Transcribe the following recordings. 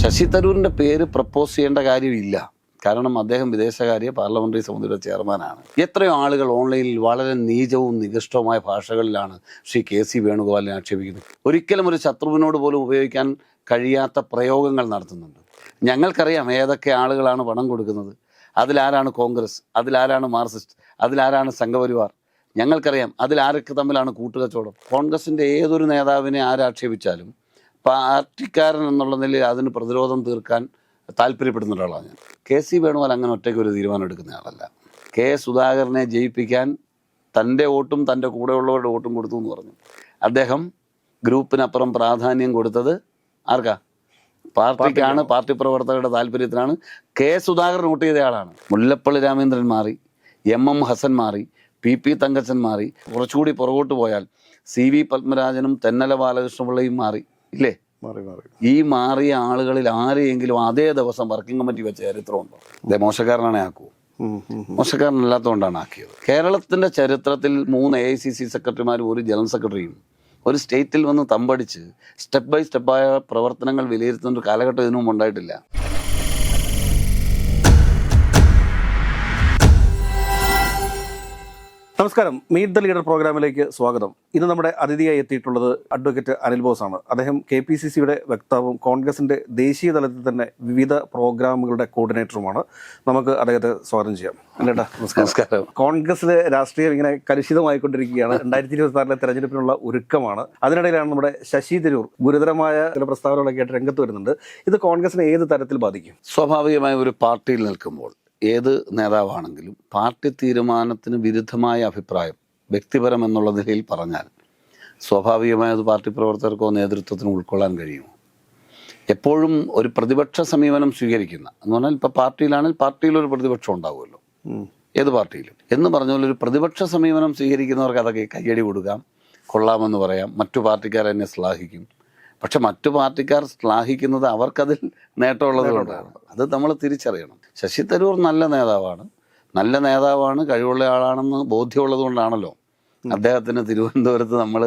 ശശി തരൂരിന്റെ പേര് പ്രപ്പോസ് ചെയ്യേണ്ട കാര്യമില്ല. കാരണം അദ്ദേഹം വിദേശകാര്യ പാർലമെന്ററി സമിതിയുടെ ചെയർമാനാണ്. എത്രയോ ആളുകൾ ഓൺലൈനിൽ വളരെ നീചവും നികൃഷ്ടവുമായ ഭാഷകളിലാണ് ശ്രീ കെ സി വേണുഗോപാലിനെ ആക്ഷേപിക്കുന്നത്. ഒരിക്കലും ഒരു ശത്രുവിനോട് പോലും ഉപയോഗിക്കാൻ കഴിയാത്ത പ്രയോഗങ്ങൾ നടത്തുന്നുണ്ട്. ഞങ്ങൾക്കറിയാം ഏതൊക്കെ ആളുകളാണ് പണം കൊടുക്കുന്നത്. അതിലാരാണ് കോൺഗ്രസ്? അതിലാരാണ് മാർക്സിസ്റ്റ്? അതിലാരാണ് സംഘപരിവാർ? ഞങ്ങൾക്കറിയാം അതിലാരൊക്കെ തമ്മിലാണ് കൂട്ടുകച്ചവടം? കോൺഗ്രസിന്റെ ഏതൊരു നേതാവിനെ ആരാക്ഷേപിച്ചാലും പാർട്ടിക്കാരൻ എന്നുള്ള നിലയിൽ അതിന് പ്രതിരോധം തീർക്കാൻ താല്പര്യപ്പെടുന്ന ഒരാളാണ് ഞാൻ. കെ സി വേണുഗോപാൽ അങ്ങനെ ഒറ്റയ്ക്ക് ഒരു തീരുമാനം എടുക്കുന്ന ആളല്ല. കെ സുധാകരനെ ജയിപ്പിക്കാൻ തന്റെ വോട്ടും തന്റെ കൂടെയുള്ളവരുടെ വോട്ടും കൊടുത്തു എന്ന് പറഞ്ഞു. അദ്ദേഹം ഗ്രൂപ്പിനപ്പുറം പ്രാധാന്യം കൊടുത്തത് ആർക്കാ? പാർട്ടിക്കാണ് പാർട്ടി പ്രവർത്തകരുടെ താല്പര്യത്തിനാണ്. കെ സുധാകരൻ വോട്ട് ചെയ്ത ആളാണ്. മുല്ലപ്പള്ളി രാമേന്ദ്രൻ മാറി എം എം ഹസൻ മാറി പി പി തങ്കച്ചൻ മാറി. കുറച്ചുകൂടി പുറകോട്ട് പോയാൽ സി വി പത്മരാജനും തെന്നല ബാലകൃഷ്ണപിള്ളയും മാറി. ഇല്ലേ? മാറി മാറി. ഈ മാറിയ ആളുകളിൽ ആരെയെങ്കിലും അതേ ദിവസം വർക്കിംഗ് കമ്മിറ്റി വെച്ച ചരിത്രമുണ്ടോ അതെ മോശക്കാരനാണെ ആക്കൂ. മോശക്കാരനല്ലാത്തതുകൊണ്ടാണ് ആക്കിയത്. കേരളത്തിന്റെ ചരിത്രത്തിൽ മൂന്ന് എ ഐ സി സി സെക്രട്ടറിമാരും ഒരു ജനറൽ സെക്രട്ടറിയും ഒരു സ്റ്റേറ്റിൽ വന്ന് തമ്പടിച്ച് സ്റ്റെപ്പ് ബൈ സ്റ്റെപ്പായ പ്രവർത്തനങ്ങൾ വിലയിരുത്തുന്ന ഒരു കാലഘട്ടം ഇതിനു മുമ്പ് ഉണ്ടായിട്ടില്ല. നമസ്കാരം. മീറ്റ് ദ ലീഡർ പ്രോഗ്രാമിലേക്ക് സ്വാഗതം. ഇന്ന് നമ്മുടെ അതിഥിയായി എത്തിയിട്ടുള്ളത് അഡ്വക്കേറ്റ് അനിൽ ബോസ് ആണ് അദ്ദേഹം കെ പി സി സിയുടെ വക്താവും കോൺഗ്രസിന്റെ ദേശീയ തലത്തിൽ തന്നെ വിവിധ പ്രോഗ്രാമുകളുടെ കോർഡിനേറ്ററുമാണ്. നമുക്ക് അദ്ദേഹത്തെ സ്വാഗതം ചെയ്യാം. അല്ലേട്ടാ നമസ്കാരം. കോൺഗ്രസിലെ രാഷ്ട്രീയം ഇങ്ങനെ കലുഷിതമായിക്കൊണ്ടിരിക്കുകയാണ്. രണ്ടായിരത്തി ഇരുപത്തിനാലിലെ തെരഞ്ഞെടുപ്പിനുള്ള ഒരുക്കമാണ്. അതിനിടയിലാണ് നമ്മുടെ ശശി തരൂർ ഗുരുതരമായ ചില പ്രസ്താവനകളൊക്കെ ആയിട്ട് രംഗത്ത് വരുന്നുണ്ട്. ഇത് കോൺഗ്രസിനെ ഏത് തരത്തിൽ ബാധിക്കും? സ്വാഭാവികമായ ഒരു പാർട്ടിയിൽ നിൽക്കുമ്പോൾ ഏത് നേതാവാണെങ്കിലും പാർട്ടി തീരുമാനത്തിന് വിരുദ്ധമായ അഭിപ്രായം വ്യക്തിപരം എന്നുള്ള നിലയിൽ പറഞ്ഞാൽ സ്വാഭാവികമായ അത് പാർട്ടി പ്രവർത്തകർക്കോ നേതൃത്വത്തിനോ ഉൾക്കൊള്ളാൻ കഴിയുമോ? എപ്പോഴും ഒരു പ്രതിപക്ഷ സമീപനം സ്വീകരിക്കുന്ന എന്ന് പറഞ്ഞാൽ ഇപ്പോൾ പാർട്ടിയിലാണെങ്കിൽ പാർട്ടിയിലൊരു പ്രതിപക്ഷം ഉണ്ടാവുമല്ലോ. ഏത് പാർട്ടിയിലും. എന്ന് പറഞ്ഞ പോലെ ഒരു പ്രതിപക്ഷ സമീപനം സ്വീകരിക്കുന്നവർക്ക് അതൊക്കെ കയ്യടി കൊടുക്കാം കൊള്ളാമെന്ന് പറയാം. മറ്റു പാർട്ടിക്കാർ എന്നെ ശ്ലാഘിക്കും. പക്ഷെ മറ്റു പാർട്ടിക്കാർ ശ്ലാഘിക്കുന്നത് അവർക്കതിൽ നേട്ടമുള്ളത് കൊണ്ടാണ് അത് നമ്മൾ തിരിച്ചറിയണം. ശശി തരൂർ നല്ല നേതാവാണ്. നല്ല നേതാവാണ് കഴിവുള്ള ആളാണെന്ന് ബോധ്യമുള്ളത് കൊണ്ടാണല്ലോ. അദ്ദേഹത്തിന് തിരുവനന്തപുരത്ത് നമ്മൾ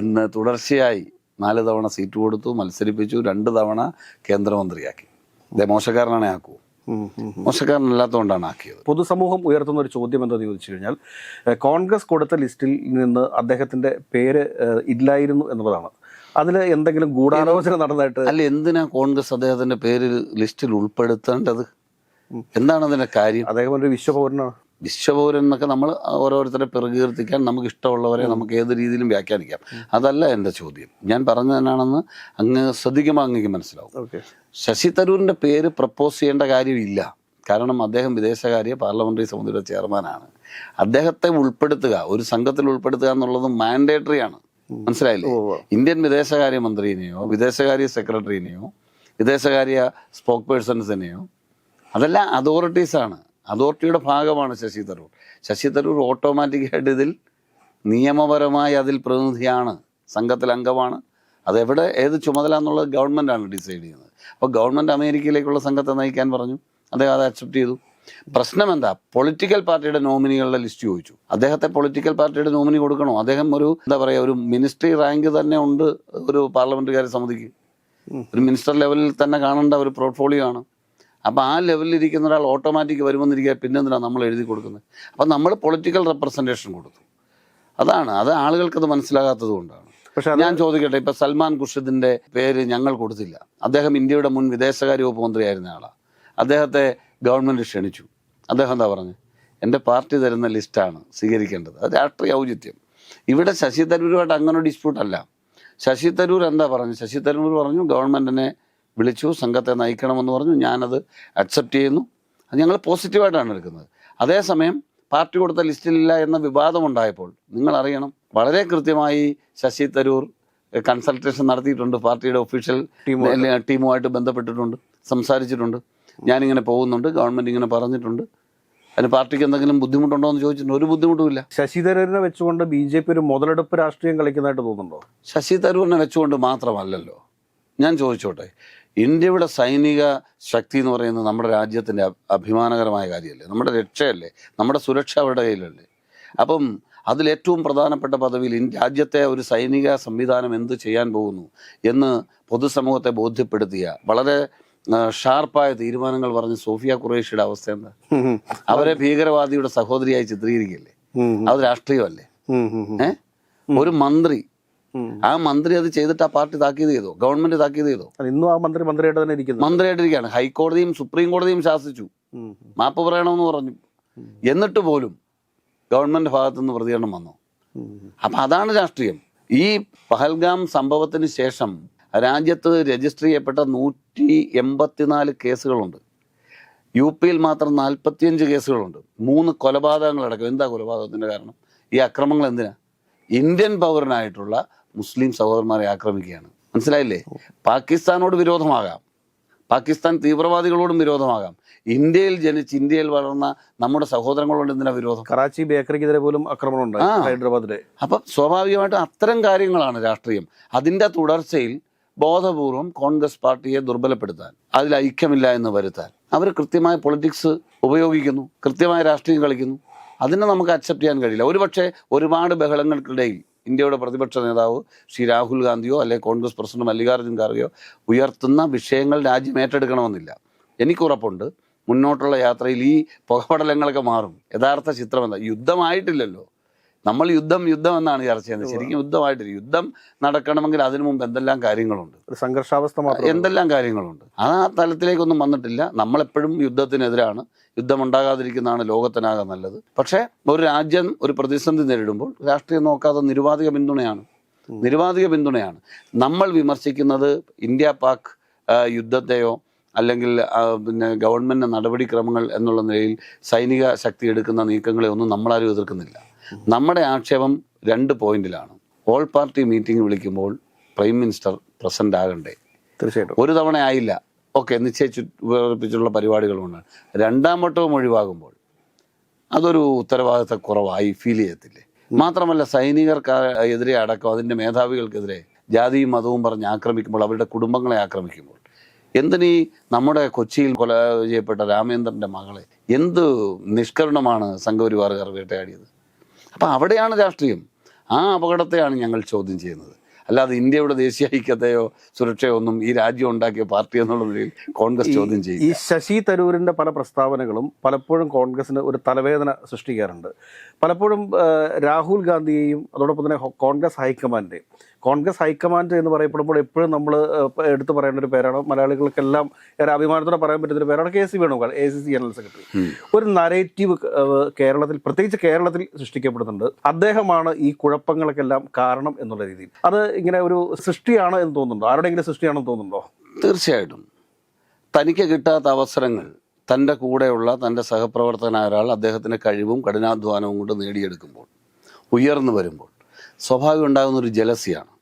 ഇന്ന് തുടർച്ചയായി നാല് തവണ സീറ്റ് കൊടുത്തു മത്സരിപ്പിച്ചു രണ്ട് തവണ കേന്ദ്രമന്ത്രിയാക്കി. ഇതേ മോശക്കാരനാണെ ആക്കൂ. മോശക്കാരനല്ലാത്തതുകൊണ്ടാണ് ആക്കിയത്. പൊതുസമൂഹം ഉയർത്തുന്ന ഒരു ചോദ്യം എന്താ ചോദിച്ചു കഴിഞ്ഞാൽ കോൺഗ്രസ് കൊടുത്ത ലിസ്റ്റിൽ നിന്ന് അദ്ദേഹത്തിന്റെ പേര് ഇല്ലായിരുന്നു എന്നുള്ളതാണ്. അതിൽ എന്തെങ്കിലും ഗൂഢാലോചന നടന്നതായിട്ട് അല്ല എന്തിനാ കോൺഗ്രസ് അദ്ദേഹത്തിന്റെ പേര് ലിസ്റ്റിൽ ഉൾപ്പെടുത്തേണ്ടത്? എന്താണ് അതിന്റെ കാര്യം? അദ്ദേഹം ഒരു വിശ്വപൗരനാണ്. വിശ്വപൗരൻ എന്നൊക്കെ നമ്മൾ ഓരോരുത്തരെ പ്രകീർത്തിക്കാൻ നമുക്ക് ഇഷ്ടമുള്ളവരെ നമുക്ക് ഏത് രീതിയിലും വ്യാഖ്യാനിക്കാം. അതല്ല എന്റെ ചോദ്യം. ഞാൻ പറഞ്ഞതിനാണെന്ന് അങ്ങ് ശ്രദ്ധിക്കുമ്പോൾ അങ്ങേക്ക് മനസ്സിലാവും. ശശി തരൂരിന്റെ പേര് പ്രപ്പോസ് ചെയ്യേണ്ട കാര്യമില്ല. കാരണം അദ്ദേഹം വിദേശകാര്യ പാർലമെന്ററി സമിതിയുടെ ചെയർമാനാണ്. അദ്ദേഹത്തെ ഉൾപ്പെടുത്തുക ഒരു സംഘത്തിൽ ഉൾപ്പെടുത്തുക എന്നുള്ളത് മാൻഡേറ്ററി ആണ്. മനസ്സിലായില്ലേ? ഇന്ത്യൻ വിദേശകാര്യ മന്ത്രിനെയോ വിദേശകാര്യ സെക്രട്ടറിനെയോ വിദേശകാര്യ സ്പോക്ക് പേഴ്സൺസിനെയോ അതെല്ലാം അതോറിറ്റീസാണ്. അതോറിറ്റിയുടെ ഭാഗമാണ് ശശി തരൂർ. ശശി തരൂർ ഓട്ടോമാറ്റിക്കായിട്ട് ഇതിൽ നിയമപരമായി അതിൽ പ്രതിനിധിയാണ്. സംഘത്തിൽ അംഗമാണ്. അതെവിടെ ഏത് ചുമതല എന്നുള്ളത് ഗവൺമെന്റാണ് ഡിസൈഡ് ചെയ്യുന്നത്. അപ്പോൾ ഗവൺമെന്റ് അമേരിക്കയിലേക്കുള്ള സംഘത്തെ നയിക്കാൻ പറഞ്ഞു. അദ്ദേഹം അത് അക്സെപ്റ്റ് ചെയ്തു. പ്രശ്നം എന്താ പൊളിറ്റിക്കൽ പാർട്ടിയുടെ നോമിനികളുടെ ലിസ്റ്റ് ചോദിച്ചു. അദ്ദേഹത്തെ പൊളിറ്റിക്കൽ പാർട്ടിയുടെ നോമിനി കൊടുക്കണോ? അദ്ദേഹം ഒരു എന്താ പറയുക ഒരു മിനിസ്ട്രി റാങ്ക് തന്നെ ഉണ്ട് ഒരു പാർലമെന്ററി സമിതിക്ക്. ഒരു മിനിസ്റ്റർ ലെവലിൽ തന്നെ കാണേണ്ട ഒരു പോർട്ട്ഫോളിയോ ആണ്. അപ്പോൾ ആ ലെവലിൽ ഇരിക്കുന്ന ഒരാൾ ഓട്ടോമാറ്റിക് വരുമെന്നിരിക്കുക പിന്നെ എന്തിനാണ് നമ്മൾ എഴുതി കൊടുക്കുന്നത്? അപ്പം നമ്മൾ പൊളിറ്റിക്കൽ റെപ്രസെന്റേഷൻ കൊടുത്തു. അതാണ്. അത് ആളുകൾക്കത് മനസ്സിലാകാത്തത് കൊണ്ടാണ്. പക്ഷേ ഞാൻ ചോദിക്കട്ടെ ഇപ്പം സൽമാൻ ഖുർഷിദിന്റെ പേര് ഞങ്ങൾ കൊടുത്തില്ല. അദ്ദേഹം ഇന്ത്യയുടെ മുൻ വിദേശകാര്യ വകുപ്പ് മന്ത്രിയായിരുന്ന ആളാണ് അദ്ദേഹത്തെ ഗവൺമെന്റ് ക്ഷണിച്ചു. അദ്ദേഹം എന്താ പറഞ്ഞു? എന്റെ പാർട്ടി തരുന്ന ലിസ്റ്റാണ് സ്വീകരിക്കേണ്ടത്. അത് രാഷ്ട്രീയ ഔചിത്യം. ഇവിടെ ശശി തരൂരുമായിട്ട് അങ്ങനെ ഡിസ്പ്യൂട്ടല്ല ശശി തരൂർ എന്താ പറഞ്ഞു? ശശി തരൂർ പറഞ്ഞു ഗവൺമെന്റിനെ വിളിച്ചു സംഘത്തെ നയിക്കണമെന്ന് പറഞ്ഞു. ഞാനത് അക്സെപ്റ്റ് ചെയ്യുന്നു. അത് ഞങ്ങൾ പോസിറ്റീവായിട്ടാണ് എടുക്കുന്നത്. അതേസമയം പാർട്ടി കൊടുത്ത ലിസ്റ്റിലില്ല എന്ന വിവാദമുണ്ടായപ്പോൾ നിങ്ങൾ അറിയണം വളരെ കൃത്യമായി ശശി തരൂർ കൺസൾട്ടേഷൻ നടത്തിയിട്ടുണ്ട്. പാർട്ടിയുടെ ഒഫീഷ്യൽ ടീമുമായിട്ട്. ബന്ധപ്പെട്ടിട്ടുണ്ട് സംസാരിച്ചിട്ടുണ്ട്. ഞാനിങ്ങനെ പോകുന്നുണ്ട് ഗവൺമെന്റ് ഇങ്ങനെ പറഞ്ഞിട്ടുണ്ട്. അതിന് പാർട്ടിക്ക് എന്തെങ്കിലും ബുദ്ധിമുട്ടുണ്ടോ എന്ന് ചോദിച്ചിട്ടുണ്ട്. ഒരു ബുദ്ധിമുട്ടുമില്ല ശശി തരൂരിനെ വെച്ചുകൊണ്ട് ബി ജെ പി ഒരു മുതലെടുപ്പ് രാഷ്ട്രീയം കളിക്കുന്നതായിട്ട് തോന്നുന്നുണ്ടോ? ശശി തരൂരിനെ വെച്ചുകൊണ്ട് മാത്രമല്ലല്ലോ. ഞാൻ ചോദിച്ചോട്ടെ ഇന്ത്യയുടെ സൈനിക ശക്തി എന്ന് പറയുന്നത് നമ്മുടെ രാജ്യത്തിന്റെ അഭിമാനകരമായ കാര്യമല്ലേ? നമ്മുടെ രക്ഷയല്ലേ? നമ്മുടെ സുരക്ഷ അവരുടെ കയ്യിലല്ലേ? അപ്പം അതിലേറ്റവും പ്രധാനപ്പെട്ട പദവിയിൽ ഇന്ത്യ രാജ്യത്തെ ഒരു സൈനിക സംവിധാനം എന്ത് ചെയ്യാൻ പോകുന്നു എന്ന് പൊതുസമൂഹത്തെ ബോധ്യപ്പെടുത്തിയ വളരെ ഷാർപ്പായ തീരുമാനങ്ങൾ പറഞ്ഞ് സോഫിയ ഖുറേഷിയുടെ അവസ്ഥ എന്താ? അവരെ ഭീകരവാദിയുടെ സഹോദരിയായി ചിത്രീകരിക്കില്ലേ? അത് രാഷ്ട്രീയമല്ലേ? ഏ? ഒരു മന്ത്രി ആ മന്ത്രി അത് ചെയ്തിട്ട് ആ പാർട്ടി താക്കീത് ചെയ്തോ. ഗവൺമെന്റ് താക്കീത് ചെയ്തോ. ഇന്നും ആ മന്ത്രി മന്ത്രിയായിട്ട് തന്നെ ഇരിക്കുന്നു. മന്ത്രിയായിട്ടിരിക്കുകയാണ്. ഹൈക്കോടതിയും സുപ്രീം കോടതിയും ശാസിച്ചു. മാപ്പ് പറയണമെന്ന് പറഞ്ഞു. എന്നിട്ട് പോലും ഗവൺമെന്റ് ഭാഗത്തു നിന്ന് പ്രതികരണം വന്നു. അപ്പൊ അതാണ് രാഷ്ട്രീയം. ഈ പഹൽഗാം സംഭവത്തിന് ശേഷം രാജ്യത്ത് രജിസ്റ്റർ ചെയ്യപ്പെട്ട നൂറ്റി എൺപത്തിനാല് കേസുകളുണ്ട്. യു പിയിൽ മാത്രം നാൽപ്പത്തിയഞ്ച് കേസുകളുണ്ട്. മൂന്ന് കൊലപാതകങ്ങൾ അടക്കം എന്താ കൊലപാതകത്തിന്റെ കാരണം? ഈ അക്രമങ്ങൾ എന്തിനാ? ഇന്ത്യൻ പൗരനായിട്ടുള്ള മുസ്ലിം സഹോദരന്മാരെ ആക്രമിക്കുകയാണ്. മനസ്സിലായില്ലേ? പാകിസ്ഥാനോട് വിരോധമാകാം. പാകിസ്ഥാൻ തീവ്രവാദികളോടും വിരോധമാകാം. ഇന്ത്യയിൽ ജനിച്ച് ഇന്ത്യയിൽ വളർന്ന നമ്മുടെ സഹോദരങ്ങളോട് എന്തിനാ വിരോധം? കറാച്ചി ബേക്കറിക്കെതിരെ പോലും ആക്രമണം ഉണ്ടായി. ഹൈദരാബാദിലെ. അപ്പം സ്വാഭാവികമായിട്ടും അത്തരം കാര്യങ്ങളാണ് രാഷ്ട്രീയം. അതിന്റെ തുടർച്ചയിൽ ബോധപൂർവം കോൺഗ്രസ് പാർട്ടിയെ ദുർബലപ്പെടുത്താൻ അതിൽ ഐക്യമില്ല എന്ന് വരുത്താൻ. അവർ കൃത്യമായ പൊളിറ്റിക്സ് ഉപയോഗിക്കുന്നു കൃത്യമായ രാഷ്ട്രീയം കളിക്കുന്നു. അതിനെ നമുക്ക് അക്സെപ്റ്റ് ചെയ്യാൻ കഴിയില്ല. ഒരുപക്ഷെ ഒരുപാട് ബഹളങ്ങൾക്കിടയിൽ ഇന്ത്യയുടെ പ്രതിപക്ഷ നേതാവ് ശ്രീ രാഹുൽ ഗാന്ധിയോ അല്ലെങ്കിൽ കോൺഗ്രസ് പ്രസിഡന്റ് മല്ലികാർജുൻ ഖാർഗെയോ ഉയർത്തുന്ന വിഷയങ്ങൾ രാജ്യം ഏറ്റെടുക്കണമെന്നില്ല. എനിക്കുറപ്പുണ്ട് മുന്നോട്ടുള്ള യാത്രയിൽ ഈ പുകപടലങ്ങളൊക്കെ മാറും. യഥാർത്ഥ ചിത്രം എന്താ? യുദ്ധമായിട്ടില്ലല്ലോ നമ്മൾ യുദ്ധം യുദ്ധം എന്നാണ് ചർച്ച ചെയ്യുന്നത്. ശരിക്കും യുദ്ധമായിട്ടില്ല യുദ്ധം നടക്കണമെങ്കിൽ അതിനു മുമ്പ് എന്തെല്ലാം കാര്യങ്ങളുണ്ട്? ഒരു സംഘർഷാവസ്ഥ എന്തെല്ലാം കാര്യങ്ങളുണ്ട്? ആ തലത്തിലേക്കൊന്നും വന്നിട്ടില്ല. നമ്മളെപ്പോഴും യുദ്ധത്തിനെതിരാണ്. യുദ്ധം ഉണ്ടാകാതിരിക്കുന്നതാണ് ലോകത്തിനാകെ നല്ലത്. പക്ഷേ ഒരു രാജ്യം ഒരു പ്രതിസന്ധി നേരിടുമ്പോൾ രാഷ്ട്രീയം നോക്കാതെ നിരുപാധിക പിന്തുണയാണ്. നിരുപാധിക പിന്തുണയാണ്. നമ്മൾ വിമർശിക്കുന്നത് ഇന്ത്യ പാക് യുദ്ധത്തെയോ അല്ലെങ്കിൽ പിന്നെ ഗവൺമെന്റ് നടപടിക്രമങ്ങൾ എന്നുള്ള നിലയിൽ സൈനിക ശക്തി എടുക്കുന്ന നീക്കങ്ങളെ ഒന്നും നമ്മളാരും എതിർക്കുന്നില്ല. നമ്മുടെ ആക്ഷേപം രണ്ട് പോയിന്റിലാണ്. ഓൾ പാർട്ടി മീറ്റിംഗ് വിളിക്കുമ്പോൾ പ്രൈം മിനിസ്റ്റർ പ്രസന്റ് ആകണ്ടേ? തീർച്ചയായിട്ടും. ഒരു തവണ ആയില്ല. ഓക്കെ നിശ്ചയിച്ചു വേർപ്പിച്ചുള്ള പരിപാടികളുമുണ്ട് രണ്ടാം വട്ടവും ഒഴിവാകുമ്പോൾ അതൊരു ഉത്തരവാദിത്തക്കുറവായി ഫീൽ ചെയ്യത്തില്ലേ? മാത്രമല്ല സൈനികർക്ക് എതിരെ അടക്കം അതിന്റെ മേധാവികൾക്കെതിരെ ജാതിയും മതവും പറഞ്ഞ് ആക്രമിക്കുമ്പോൾ അവരുടെ കുടുംബങ്ങളെ ആക്രമിക്കുമ്പോൾ എന്തിനീ നമ്മുടെ കൊച്ചിയിൽ കൊല ചെയ്യപ്പെട്ട രാമേന്ദ്രന്റെ മകളെ എന്ത് നിഷ്കരണമാണ് സംഘപരിവാറുകാർ വേട്ടയാടിയത്? അപ്പം അവിടെയാണ് രാഷ്ട്രീയം. ആ അപകടത്തെയാണ് ഞങ്ങൾ ചോദ്യം ചെയ്യുന്നത്. അല്ലാതെ ഇന്ത്യയുടെ ദേശീയ ഐക്യത്തെയോ സുരക്ഷയോ ഒന്നും ഈ രാജ്യം ഉണ്ടാക്കിയ പാർട്ടി എന്നുള്ള നിലയിൽ കോൺഗ്രസ് ചോദ്യം ചെയ്യും ഈ ശശി തരൂരിന്റെ പല പ്രസ്താവനകളും പലപ്പോഴും കോൺഗ്രസിന് ഒരു തലവേദന സൃഷ്ടിക്കാറുണ്ട്. പലപ്പോഴും രാഹുൽ ഗാന്ധിയെയും അതോടൊപ്പം തന്നെ കോൺഗ്രസ് ഹൈക്കമാൻഡെയും കോൺഗ്രസ് ഹൈക്കമാൻഡ് എന്ന് പറയപ്പെടുമ്പോൾ എപ്പോഴും നമ്മൾ എടുത്തു പറയേണ്ട ഒരു പേരാണ്. മലയാളികൾക്കെല്ലാം ഏറെ അഭിമാനത്തോടെ പറയാൻ പറ്റുന്ന ഒരു പേരാണ് K C Venugopal A C C general secretary. ഒരു നരേറ്റീവ് കേരളത്തിൽ പ്രത്യേകിച്ച് കേരളത്തിൽ സൃഷ്ടിക്കപ്പെടുന്നുണ്ട്. അദ്ദേഹമാണ് ഈ കുഴപ്പങ്ങൾക്കെല്ലാം കാരണം എന്നുള്ള രീതിയിൽ. അത് ഇങ്ങനെ ഒരു സൃഷ്ടിയാണ് എന്ന് തോന്നുന്നുണ്ടോ? ആരുടെയെങ്കിലും സൃഷ്ടിയാണെന്ന് തോന്നുന്നുണ്ടോ? തീർച്ചയായിട്ടും. തനിക്ക് കിട്ടാത്ത അവസരങ്ങൾ തന്റെ കൂടെയുള്ള തന്റെ സഹപ്രവർത്തകനായ ഒരാൾ അദ്ദേഹത്തിന്റെ കഴിവും കഠിനാധ്വാനവും കൊണ്ട് നേടിയെടുക്കുമ്പോൾ ഉയർന്നു വരുമ്പോൾ സ്വാഭാവികം ഉണ്ടാകുന്ന ഒരു ജലസിയാണ്.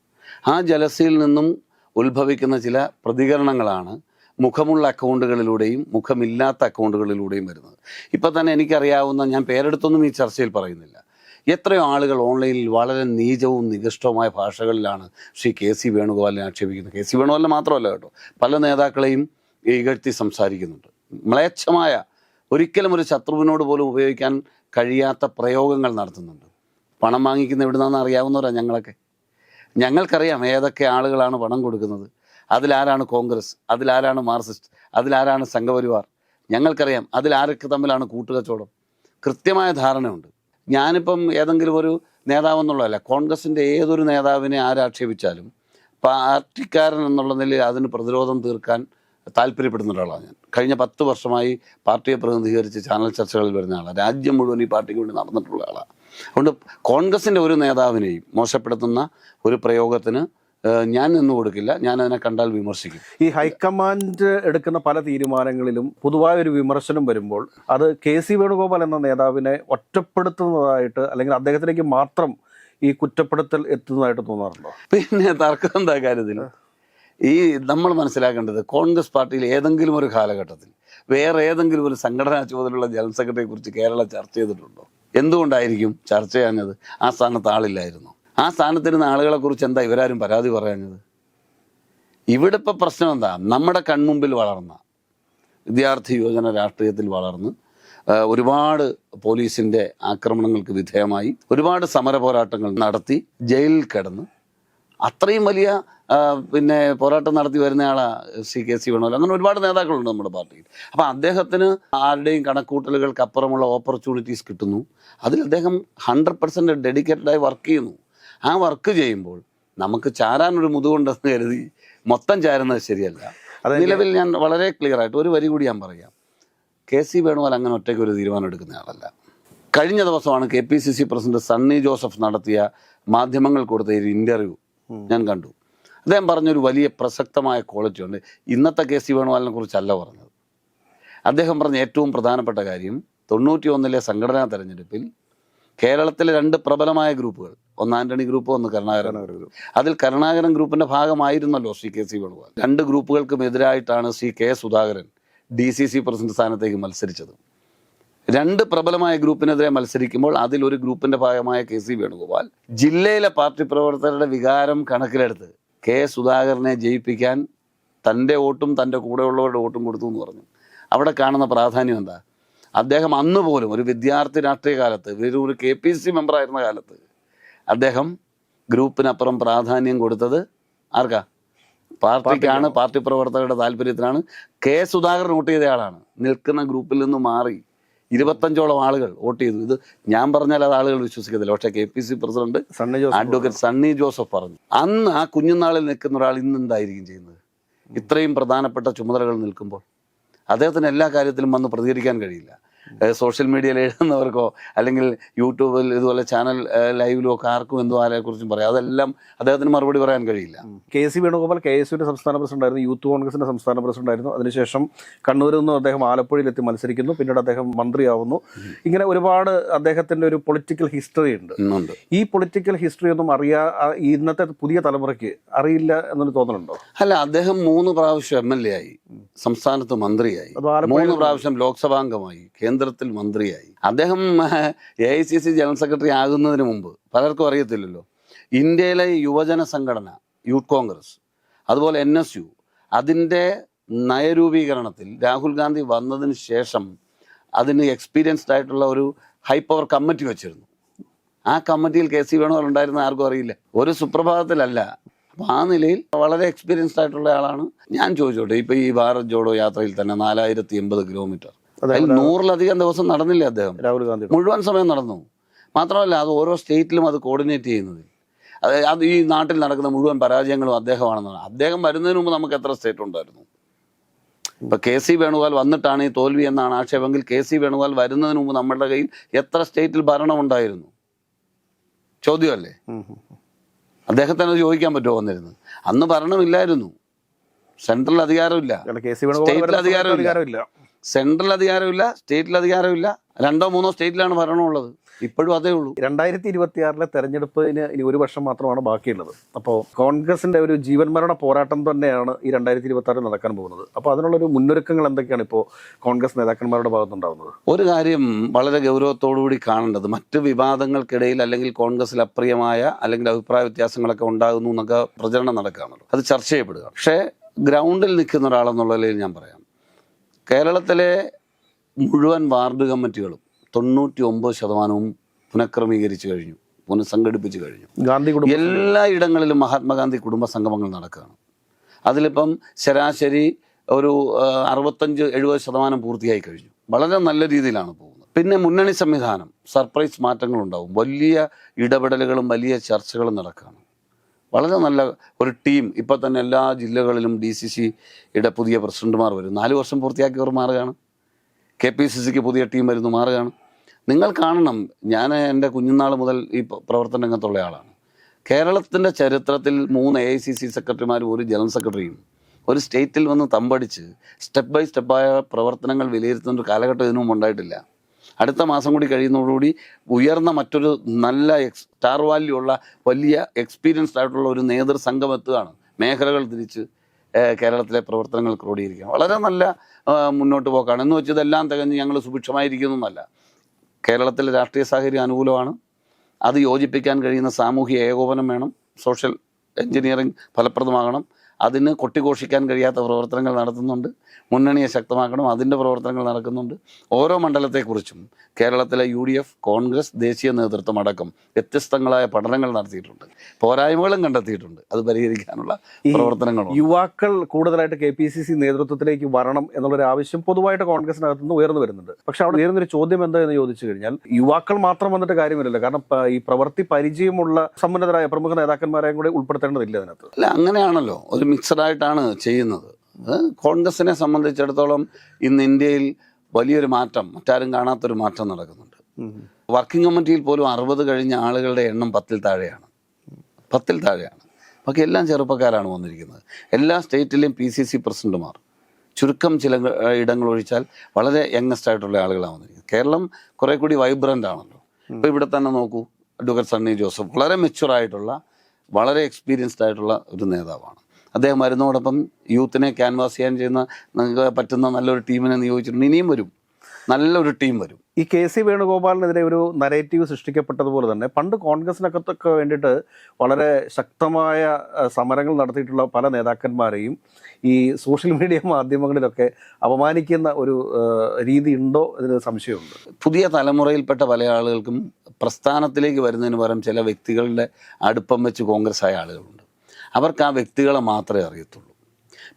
ആ ജലസിയിൽ നിന്നും ഉത്ഭവിക്കുന്ന ചില പ്രതികരണങ്ങളാണ് മുഖമുള്ള അക്കൗണ്ടുകളിലൂടെയും മുഖമില്ലാത്ത അക്കൗണ്ടുകളിലൂടെയും വരുന്നത്. ഇപ്പം തന്നെ എനിക്കറിയാവുന്ന ഞാൻ പേരെടുത്തൊന്നും ഈ ചർച്ചയിൽ പറയുന്നില്ല. എത്രയോ ആളുകൾ ഓൺലൈനിൽ വളരെ നീചവും നികൃഷ്ടവുമായ ഭാഷകളിലാണ് ശ്രീ കെ സി വേണുഗോപാലിനെ ആക്ഷേപിക്കുന്നത്. കെ സി വേണുഗോപാലിനെ മാത്രമല്ല കേട്ടോ പല നേതാക്കളെയും ഇകഴ്ത്തി സംസാരിക്കുന്നുണ്ട്. മ്ലേച്ഛമായ ഒരിക്കലും ഒരു ശത്രുവിനോട് പോലും ഉപയോഗിക്കാൻ കഴിയാത്ത പ്രയോഗങ്ങൾ നടത്തുന്നുണ്ട്. പണം വാങ്ങിക്കുന്ന എവിടുന്നാന്ന് അറിയാവുന്നവരാണ് ഞങ്ങളൊക്കെ. ഞങ്ങൾക്കറിയാം ഏതൊക്കെ ആളുകളാണ് പണം കൊടുക്കുന്നത്. അതിലാരാണ് കോൺഗ്രസ് അതിലാരാണ് മാർക്സിസ്റ്റ് അതിലാരാണ് സംഘപരിവാർ. ഞങ്ങൾക്കറിയാം അതിലാരൊക്കെ തമ്മിലാണ് കൂട്ടുകച്ചവടം. കൃത്യമായ ധാരണയുണ്ട്. ഞാനിപ്പം ഏതെങ്കിലും ഒരു നേതാവെന്നുള്ളതല്ല കോൺഗ്രസിന്റെ ഏതൊരു നേതാവിനെ ആരാക്ഷേപിച്ചാലും പാർട്ടിക്കാരൻ എന്നുള്ള നിലയിൽ അതിന് പ്രതിരോധം തീർക്കാൻ താല്പര്യപ്പെടുന്ന ഒരാളാണ് ഞാൻ. കഴിഞ്ഞ പത്ത് വർഷമായി പാർട്ടിയെ പ്രതിനിധീകരിച്ച് ചാനൽ ചർച്ചകളിൽ വരുന്ന ആളാണ്. രാജ്യം മുഴുവൻ ഈ പാർട്ടിക്ക് വേണ്ടി നടന്നിട്ടുള്ള ആളാണ്. അതുകൊണ്ട് കോൺഗ്രസിന്റെ ഒരു നേതാവിനെയും മോശപ്പെടുത്തുന്ന ഒരു പ്രയോഗത്തിന് ഞാൻ നിന്ന് കൊടുക്കില്ല. ഞാൻ അതിനെ കണ്ടാൽ വിമർശിക്കും. ഈ ഹൈക്കമാൻഡ് എടുക്കുന്ന പല തീരുമാനങ്ങളിലും പൊതുവായ ഒരു വിമർശനം വരുമ്പോൾ അത് കെ സി വേണുഗോപാൽ എന്ന നേതാവിനെ ഒറ്റപ്പെടുത്തുന്നതായിട്ട് അല്ലെങ്കിൽ അദ്ദേഹത്തിലേക്ക് മാത്രം ഈ കുറ്റപ്പെടുത്തൽ എത്തുന്നതായിട്ട് തോന്നാറുണ്ടോ? പിന്നെ തർക്കം എന്താ കാര്യത്തിൽ? ഈ നമ്മൾ മനസ്സിലാക്കേണ്ടത് കോൺഗ്രസ് പാർട്ടിയിൽ ഏതെങ്കിലും ഒരു കാലഘട്ടത്തിൽ വേറെ ഏതെങ്കിലും ഒരു സംഘടനാ ചുമതലയുള്ള ജനറൽ സെക്രട്ടറിയെ കുറിച്ച് കേരളം ചർച്ച ചെയ്തിട്ടുണ്ടോ? എന്തുകൊണ്ടായിരിക്കും ചർച്ച ചെയ്യാഞ്ഞത്? ആ സ്ഥാനത്ത് ആളില്ലായിരുന്നു. ആ സ്ഥാനത്തിരുന്ന ആളുകളെ കുറിച്ച് എന്താ ഇവരാരും പരാതി പറയാഞ്ഞത്? ഇവിടെ ഇപ്പോൾ പ്രശ്നം എന്താ? നമ്മുടെ കൺമുമ്പിൽ വളർന്ന വിദ്യാർത്ഥി യുവജന രാഷ്ട്രീയത്തിൽ വളർന്ന് ഒരുപാട് പോലീസിന്റെ ആക്രമണങ്ങൾക്ക് വിധേയമായി ഒരുപാട് സമര പോരാട്ടങ്ങൾ നടത്തി ജയിലിൽ കിടന്ന് അത്രയും വലിയ പിന്നെ പോരാട്ടം നടത്തി വരുന്നയാളാണ് സി കെ സി വേണമല്ലോ അങ്ങനെ ഒരുപാട് നേതാക്കളുണ്ട് നമ്മുടെ പാർട്ടിയിൽ. അപ്പം അദ്ദേഹത്തിന് ആരുടെയും കണക്കൂട്ടലുകൾക്ക് അപ്പുറമുള്ള ഓപ്പർച്യൂണിറ്റീസ് കിട്ടുന്നു. അതിൽ അദ്ദേഹം ഹൺഡ്രഡ് പെർസെന്റ് ഡെഡിക്കേറ്റഡായി വർക്ക് ചെയ്യുന്നു. ആ വർക്ക് ചെയ്യുമ്പോൾ നമുക്ക് ചാരാനൊരു മുതുകൊണ്ടെന്ന് കരുതി മൊത്തം ചാരുന്നത് ശരിയല്ല. അതെ. നിലവിൽ ഞാൻ വളരെ ക്ലിയർ ആയിട്ട് ഒരു വരി കൂടി ഞാൻ പറയാം. കെ സി വേണുഗോപാൽ അങ്ങനെ ഒറ്റയ്ക്ക് ഒരു തീരുമാനം എടുക്കുന്ന ആളല്ല. കഴിഞ്ഞ ദിവസമാണ് K P C C president Sunny Joseph നടത്തിയ മാധ്യമങ്ങൾ കൊടുത്ത ഒരു ഇന്റർവ്യൂ ഞാൻ കണ്ടു. അദ്ദേഹം പറഞ്ഞൊരു വലിയ പ്രസക്തമായ ക്വാളിറ്റി ഉണ്ട്. ഇന്നത്തെ കെ സി വേണുഗോപാലിനെ കുറിച്ചല്ല പറഞ്ഞത്. അദ്ദേഹം പറഞ്ഞ ഏറ്റവും പ്രധാനപ്പെട്ട കാര്യം തൊണ്ണൂറ്റി ഒന്നിലെ സംഘടനാ തെരഞ്ഞെടുപ്പിൽ കേരളത്തിലെ രണ്ട് പ്രബലമായ ഗ്രൂപ്പുകൾ ഒന്ന് ആന്റണി ഗ്രൂപ്പ് ഒന്ന് കരുണാകരൻ ഗ്രൂപ്പ്. അതിൽ കരുണാകരൻ ഗ്രൂപ്പിന്റെ ഭാഗമായിരുന്നല്ലോ ശ്രീ കെ സി വേണുഗോപാൽ. രണ്ട് ഗ്രൂപ്പുകൾക്കും എതിരായിട്ടാണ് Shri K Sudhakaran D C C president സ്ഥാനത്തേക്ക് മത്സരിച്ചത്. രണ്ട് പ്രബലമായ ഗ്രൂപ്പിനെതിരെ മത്സരിക്കുമ്പോൾ അതിൽ ഒരു ഗ്രൂപ്പിന്റെ ഭാഗമായ കെ സി വേണുഗോപാൽ ജില്ലയിലെ പാർട്ടി പ്രവർത്തകരുടെ വികാരം കണക്കിലെടുത്ത് കെ സുധാകരനെ ജയിപ്പിക്കാൻ തന്റെ വോട്ടും തന്റെ കൂടെയുള്ളവരുടെ വോട്ടും കൊടുത്തു എന്ന് പറഞ്ഞു. അവിടെ കാണുന്ന പ്രാധാന്യം എന്താ? അദ്ദേഹം അന്ന് പോലും ഒരു വിദ്യാർത്ഥി രാഷ്ട്രീയ കാലത്ത് ഒരു ഒരു കെ പി സി മെമ്പറായിരുന്ന കാലത്ത് അദ്ദേഹം ഗ്രൂപ്പിനപ്പുറം പ്രാധാന്യം കൊടുത്തത് ആർക്കാ? പാർട്ടിക്കാണ്. പാർട്ടി പ്രവർത്തകരുടെ താല്പര്യത്തിനാണ്. കെ സുധാകരൻ വോട്ട് ചെയ്തയാളാണ്. നിൽക്കുന്ന ഗ്രൂപ്പിൽ നിന്ന് മാറി ഇരുപത്തഞ്ചോളം ആളുകൾ വോട്ട് ചെയ്തു. ഇത് ഞാൻ പറഞ്ഞാൽ അത് ആളുകൾ വിശ്വസിക്കത്തില്ല. പക്ഷേ K P C president Sunny Joseph advocate Sunny Joseph പറഞ്ഞു. അന്ന് ആ കുഞ്ഞുനാളിൽ നിൽക്കുന്ന ഒരാൾ ഇന്ന് എന്തായിരിക്കും ചെയ്യുന്നത്? ഇത്രയും പ്രധാനപ്പെട്ട ചുമതലകൾ നിൽക്കുമ്പോൾ അദ്ദേഹത്തിന് എല്ലാ കാര്യത്തിലും വന്ന് പ്രതികരിക്കാൻ കഴിയില്ല. സോഷ്യൽ മീഡിയയിൽ എഴുതുന്നവർക്കോ അല്ലെങ്കിൽ യൂട്യൂബിൽ ഇതുപോലെ ചാനൽ ലൈവിലോ ഒക്കെ ആർക്കും എന്തോ ആരെക്കുറിച്ചും പറയാം. അതെല്ലാം അദ്ദേഹത്തിന് മറുപടി പറയാൻ കഴിയില്ല. K C Venugopal K S യുടെ സംസ്ഥാന പ്രസിഡന്റ് ആയിരുന്നു യൂത്ത് കോൺഗ്രസിന്റെ സംസ്ഥാന പ്രസിഡന്റ് ആയിരുന്നു. അതിനുശേഷം കണ്ണൂരിൽ നിന്നും അദ്ദേഹം ആലപ്പുഴയിലെത്തി മത്സരിക്കുന്നു. പിന്നീട് അദ്ദേഹം മന്ത്രിയാവുന്നു. ഇങ്ങനെ ഒരുപാട് അദ്ദേഹത്തിന്റെ ഒരു പൊളിറ്റിക്കൽ ഹിസ്റ്ററി ഉണ്ട്. ഈ പൊളിറ്റിക്കൽ ഹിസ്റ്ററി ഒന്നും അറിയാ ഇന്നത്തെ പുതിയ തലമുറയ്ക്ക് അറിയില്ല എന്നൊരു തോന്നലുണ്ടോ? അല്ല അദ്ദേഹം മൂന്ന് പ്രാവശ്യം എം എൽ എ ആയി. സംസ്ഥാനത്ത് മന്ത്രിയായി. മൂന്ന് പ്രാവശ്യം ലോക്സഭാംഗമായി. കേന്ദ്രത്തിൽ മന്ത്രിയായി. അദ്ദേഹം A I C C general secretary ആകുന്നതിന് മുമ്പ് പലർക്കും അറിയത്തില്ലല്ലോ ഇന്ത്യയിലെ യുവജന സംഘടന യൂത്ത് കോൺഗ്രസ് അതുപോലെ എൻ എസ് യു അതിന്റെ നയരൂപീകരണത്തിൽ രാഹുൽ ഗാന്ധി വന്നതിന് ശേഷം അതിന് എക്സ്പീരിയൻസ്ഡ് ആയിട്ടുള്ള ഒരു ഹൈ പവർ കമ്മിറ്റി വെച്ചിരുന്നു. ആ കമ്മിറ്റിയിൽ കെ സി വേണുഗോപാൽ ഉണ്ടായിരുന്ന ആർക്കും അറിയില്ല. ഒരു സുപ്രഭാതത്തിലല്ല. അപ്പോൾ ആ നിലയിൽ വളരെ എക്സ്പീരിയൻസ്ഡ് ആയിട്ടുള്ള ആളാണ്. ഞാൻ ചോദിച്ചോട്ടെ ഇപ്പോൾ ഈ ഭാരത് ജോഡോ യാത്രയിൽ തന്നെ നാലായിരത്തി എൺപത് കിലോമീറ്റർ അതിൽ നൂറിലധികം ദിവസം നടന്നില്ല അദ്ദേഹം? രാഹുൽ ഗാന്ധി മുഴുവൻ സമയം നടന്നു. മാത്രമല്ല അത് ഓരോ സ്റ്റേറ്റിലും അത് കോർഡിനേറ്റ് ചെയ്യുന്നത്. അത് അത് ഈ നാട്ടിൽ നടക്കുന്ന മുഴുവൻ പരാജയങ്ങളും അദ്ദേഹമാണെന്നാണ്. അദ്ദേഹം വരുന്നതിന് മുമ്പ് നമുക്ക് എത്ര സ്റ്റേറ്റ് ഉണ്ടായിരുന്നു? ഇപ്പൊ കെ സി വേണുഗോപാൽ വന്നിട്ടാണ് ഈ തോൽവി എന്നാണ് ആക്ഷേപമെങ്കിൽ കെ സി വേണുഗോപാൽ വരുന്നതിന് മുമ്പ് നമ്മളുടെ കയ്യിൽ എത്ര സ്റ്റേറ്റിൽ ഭരണം ഉണ്ടായിരുന്നു? ചോദ്യമല്ലേ? അദ്ദേഹത്തിന് അത് ചോദിക്കാൻ പറ്റുമോ വന്നിരുന്നു? അന്ന് ഭരണമില്ലായിരുന്നു സെൻട്രൽ അധികാരമില്ല. സ്റ്റേറ്റിൽ അധികാരമില്ല. സെൻട്രൽ അധികാരമില്ല സ്റ്റേറ്റിൽ അധികാരമില്ല. രണ്ടോ മൂന്നോ സ്റ്റേറ്റിലാണ് ഭരണമുള്ളത്. ഇപ്പോഴും അതേ ഉള്ളൂ. രണ്ടായിരത്തി ഇരുപത്തി ആറിലെ തെരഞ്ഞെടുപ്പിന് ഇനി ഒരു വർഷം മാത്രമാണ് ബാക്കിയുള്ളത്. അപ്പോൾ കോൺഗ്രസിന്റെ ഒരു ജീവൻ മരണ പോരാട്ടം തന്നെയാണ് ഈ രണ്ടായിരത്തി ഇരുപത്തി ആറിൽ നടക്കാൻ പോകുന്നത്. അപ്പോൾ അതിനുള്ളൊരു മുന്നൊരുക്കങ്ങൾ എന്തൊക്കെയാണ് ഇപ്പോൾ കോൺഗ്രസ് നേതാക്കന്മാരുടെ ഭാഗത്തുണ്ടാകുന്നത് ഒരു കാര്യം വളരെ ഗൗരവത്തോടുകൂടി കാണേണ്ടത് മറ്റ് വിവാദങ്ങൾക്കിടയിൽ അല്ലെങ്കിൽ കോൺഗ്രസിൽ അപ്രിയമായ അല്ലെങ്കിൽ അഭിപ്രായ വ്യത്യാസങ്ങളൊക്കെ ഉണ്ടാകുന്നു എന്നൊക്കെ പ്രചരണം നടക്കുകയാണല്ലോ. അത് ചർച്ച ചെയ്യപ്പെടുക. പക്ഷേ ഗ്രൗണ്ടിൽ നിൽക്കുന്ന ഒരാളെന്നുള്ള നിലയിൽ ഞാൻ പറയാം. കേരളത്തിലെ മുഴുവൻ വാർഡ് കമ്മിറ്റികളും തൊണ്ണൂറ്റി ഒമ്പത് ശതമാനവും പുനഃക്രമീകരിച്ചു കഴിഞ്ഞു പുനഃസംഘടിപ്പിച്ചു കഴിഞ്ഞു. ഗാന്ധി കുടുംബം എല്ലാ ഇടങ്ങളിലും മഹാത്മാഗാന്ധി കുടുംബ സംഗമങ്ങൾ നടക്കുകയാണ്. അതിലിപ്പം ശരാശരി ഒരു അറുപത്തഞ്ച് എഴുപത് ശതമാനം പൂർത്തിയായി കഴിഞ്ഞു. വളരെ നല്ല രീതിയിലാണ് പോകുന്നത്. പിന്നെ മുന്നണി സംവിധാനം സർപ്രൈസ് മാറ്റങ്ങളുണ്ടാവും. വലിയ ഇടപെടലുകളും വലിയ ചർച്ചകളും നടക്കുകയാണ്. വളരെ നല്ല ഒരു ടീം. ഇപ്പം തന്നെ എല്ലാ ജില്ലകളിലും ഡി സി സിയുടെ പുതിയ പ്രസിഡന്റുമാർ വരും. നാല് വർഷം പൂർത്തിയാക്കിയവർ മാറുകയാണ്. കെ പി സി സിക്ക് പുതിയ ടീം വരുന്നു മാറുകയാണ്. നിങ്ങൾ കാണണം ഞാൻ എന്റെ കുഞ്ഞുനാൾ മുതൽ ഈ പ്രവർത്തന രംഗത്തുള്ള ആളാണ്. കേരളത്തിന്റെ ചരിത്രത്തിൽ മൂന്ന് എ ഐ സി സി സെക്രട്ടറിമാരും ഒരു ജനറൽ സെക്രട്ടറിയും ഒരു സ്റ്റേറ്റിൽ വന്ന് തമ്പടിച്ച് സ്റ്റെപ്പ് ബൈ സ്റ്റെപ്പായ പ്രവർത്തനങ്ങൾ വിലയിരുത്തുന്ന ഒരു കാലഘട്ടം ഇതിനു മുമ്പ് ഉണ്ടായിട്ടില്ല. അടുത്ത മാസം കൂടി കഴിയുന്നതോടുകൂടി ഉയർന്ന മറ്റൊരു നല്ല എക്സ് സ്റ്റാർ വാല്യൂ ഉള്ള വലിയ എക്സ്പീരിയൻസ്ഡ് ആയിട്ടുള്ള ഒരു നേതൃ സംഘം എത്തുകയാണ്. മേഖലകൾ തിരിച്ച് കേരളത്തിലെ പ്രവർത്തനങ്ങൾ ക്രോഡീകരിക്കുക വളരെ നല്ല മുന്നോട്ട് പോക്കാണ്. എന്ന് വെച്ച് ഇതെല്ലാം തികഞ്ഞ് ഞങ്ങൾ സുഭിക്ഷമായിരിക്കുന്നു എന്നല്ല. കേരളത്തിലെ രാഷ്ട്രീയ സാഹചര്യം അനുകൂലമാണ്. അത് യോജിപ്പിക്കാൻ കഴിയുന്ന സാമൂഹിക ഏകോപനം വേണം. സോഷ്യൽ എഞ്ചിനീയറിംഗ് ഫലപ്രദമാകണം. അതിന് കൊട്ടിഘോഷിക്കാൻ കഴിയാത്ത പ്രവർത്തനങ്ങൾ നടത്തുന്നുണ്ട്. മുന്നണിയെ ശക്തമാക്കണം അതിന്റെ പ്രവർത്തനങ്ങൾ നടക്കുന്നുണ്ട്. ഓരോ മണ്ഡലത്തെക്കുറിച്ചും കേരളത്തിലെ യു ഡി എഫ് കോൺഗ്രസ് ദേശീയ നേതൃത്വം അടക്കം വ്യത്യസ്തങ്ങളായ പഠനങ്ങൾ നടത്തിയിട്ടുണ്ട്. പോരായ്മകളും കണ്ടെത്തിയിട്ടുണ്ട്. അത് പരിഹരിക്കാനുള്ള പ്രവർത്തനങ്ങൾ യുവാക്കൾ കൂടുതലായിട്ട് കെ പി സി സി നേതൃത്വത്തിലേക്ക് വരണം എന്നുള്ളൊരു ആവശ്യം പൊതുവായിട്ട് കോൺഗ്രസിനകത്ത് നിന്ന് ഉയർന്നു വരുന്നുണ്ട്. പക്ഷെ അവിടെ ഉയർന്നൊരു ചോദ്യം എന്താ എന്ന് ചോദിച്ചു കഴിഞ്ഞാൽ യുവാക്കൾ മാത്രം വന്നിട്ട് കാര്യമില്ലല്ലോ. കാരണം ഈ പ്രവൃത്തി പരിചയമുള്ള സമ്പന്നരായ പ്രമുഖ നേതാക്കന്മാരെയും കൂടെ ഉൾപ്പെടുത്തേണ്ടതില്ല അതിനകത്ത്. അല്ല അങ്ങനെയാണല്ലോ. ഒരു മിക്സഡ് ആയിട്ടാണ് ചെയ്യുന്നത്. കോൺഗ്രസിനെ സംബന്ധിച്ചിടത്തോളം ഇന്ന് ഇന്ത്യയിൽ വലിയൊരു മാറ്റം മറ്റാരും കാണാത്തൊരു മാറ്റം നടക്കുന്നുണ്ട്. വർക്കിംഗ് കമ്മിറ്റിയിൽ പോലും അറുപത് കഴിഞ്ഞ ആളുകളുടെ എണ്ണം പത്തിൽ താഴെയാണ്. പത്തിൽ താഴെയാണ്. ബാക്കി എല്ലാം ചെറുപ്പക്കാരാണ് വന്നിരിക്കുന്നത്. എല്ലാ സ്റ്റേറ്റിലെയും പി സി സി പ്രസിഡന്റുമാർ. ചുരുക്കം ചില ഇടങ്ങൾ ഒഴിച്ചാൽ വളരെ യങ്ങസ്റ്റ് ആയിട്ടുള്ള ആളുകളാണ് വന്നിരിക്കുന്നത്. കേരളം കുറെ കൂടി വൈബ്രന്റ് ആണല്ലോ. ഇപ്പോൾ ഇവിടെ തന്നെ നോക്കൂ അഡ്വക്കേറ്റ് സണ്ണി ജോസഫ് വളരെ മെച്ചുവർ ആയിട്ടുള്ള വളരെ എക്സ്പീരിയൻസ്ഡ് ആയിട്ടുള്ള ഒരു നേതാവാണ്. അദ്ദേഹം വരുന്നതോടൊപ്പം യൂത്തിനെ ക്യാൻവാസ് ചെയ്യാൻ ചെയ്യുന്ന നിങ്ങൾക്ക് പറ്റുന്ന നല്ലൊരു ടീമിനെ നിയോഗിച്ചിട്ടുണ്ട്. ഇനിയും വരും. നല്ലൊരു ടീം വരും. ഈ കെ സി വേണുഗോപാലിനെതിരെ ഒരു നരേറ്റീവ് സൃഷ്ടിക്കപ്പെട്ടതുപോലെ തന്നെ പണ്ട് കോൺഗ്രസിനകത്തൊക്കെ വേണ്ടിയിട്ട് വളരെ ശക്തമായ സമരങ്ങൾ നടത്തിയിട്ടുള്ള പല നേതാക്കന്മാരെയും ഈ സോഷ്യൽ മീഡിയ മാധ്യമങ്ങളിലൊക്കെ അപമാനിക്കുന്ന ഒരു രീതി ഉണ്ടോ ഇതിന് സംശയമുണ്ട്. പുതിയ തലമുറയിൽപ്പെട്ട പല ആളുകൾക്കും പ്രസ്ഥാനത്തിലേക്ക് വരുന്നതിന് പകരം ചില വ്യക്തികളുടെ അടുപ്പം വെച്ച് കോൺഗ്രസ് ആയ ആളുകളുണ്ട്. അവർക്ക് ആ വ്യക്തികളെ മാത്രമേ അറിയത്തുള്ളൂ.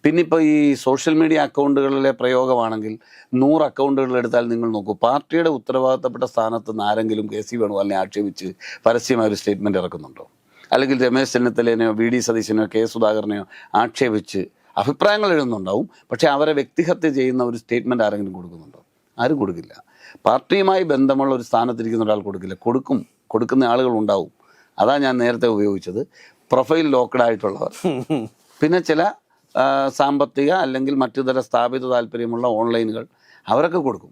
പിന്നെ ഇപ്പോൾ ഈ സോഷ്യൽ മീഡിയ അക്കൗണ്ടുകളിലെ പ്രയോഗമാണെങ്കിൽ നൂറ് അക്കൗണ്ടുകൾ എടുത്താൽ നിങ്ങൾ നോക്കൂ പാർട്ടിയുടെ ഉത്തരവാദിത്തപ്പെട്ട സ്ഥാനത്ത് നിന്ന് ആരെങ്കിലും കെ സി വേണുഗോപാലിനെ ആക്ഷേപിച്ച് പരസ്യമായ ഒരു സ്റ്റേറ്റ്മെന്റ് ഇറക്കുന്നുണ്ടോ? അല്ലെങ്കിൽ രമേശ് ചെന്നിത്തലേനെയോ വി. ഡി. സതീശനെയോ കെ. സുധാകരനെയോ ആക്ഷേപിച്ച് അഭിപ്രായങ്ങൾ എഴുതുന്നുണ്ടാവും. പക്ഷേ അവരെ വ്യക്തിഹത്യ ചെയ്യുന്ന ഒരു സ്റ്റേറ്റ്മെന്റ് ആരെങ്കിലും കൊടുക്കുന്നുണ്ടോ? ആരും കൊടുക്കില്ല. പാർട്ടിയുമായി ബന്ധമുള്ള ഒരു സ്ഥാനത്തിരിക്കുന്ന ഒരാൾ കൊടുക്കില്ല. കൊടുക്കും. കൊടുക്കുന്ന ആളുകൾ ഉണ്ടാവും. അതാ ഞാൻ നേരത്തെ ഉപയോഗിച്ചത്. പ്രൊഫൈൽ ലോക്ക്ഡ് ആയിട്ടുള്ളവർ. പിന്നെ ചില സാമ്പത്തിക അല്ലെങ്കിൽ മറ്റു തര സ്ഥാപിത താല്പര്യമുള്ള ഓൺലൈനുകൾ അവരൊക്കെ കൊടുക്കും.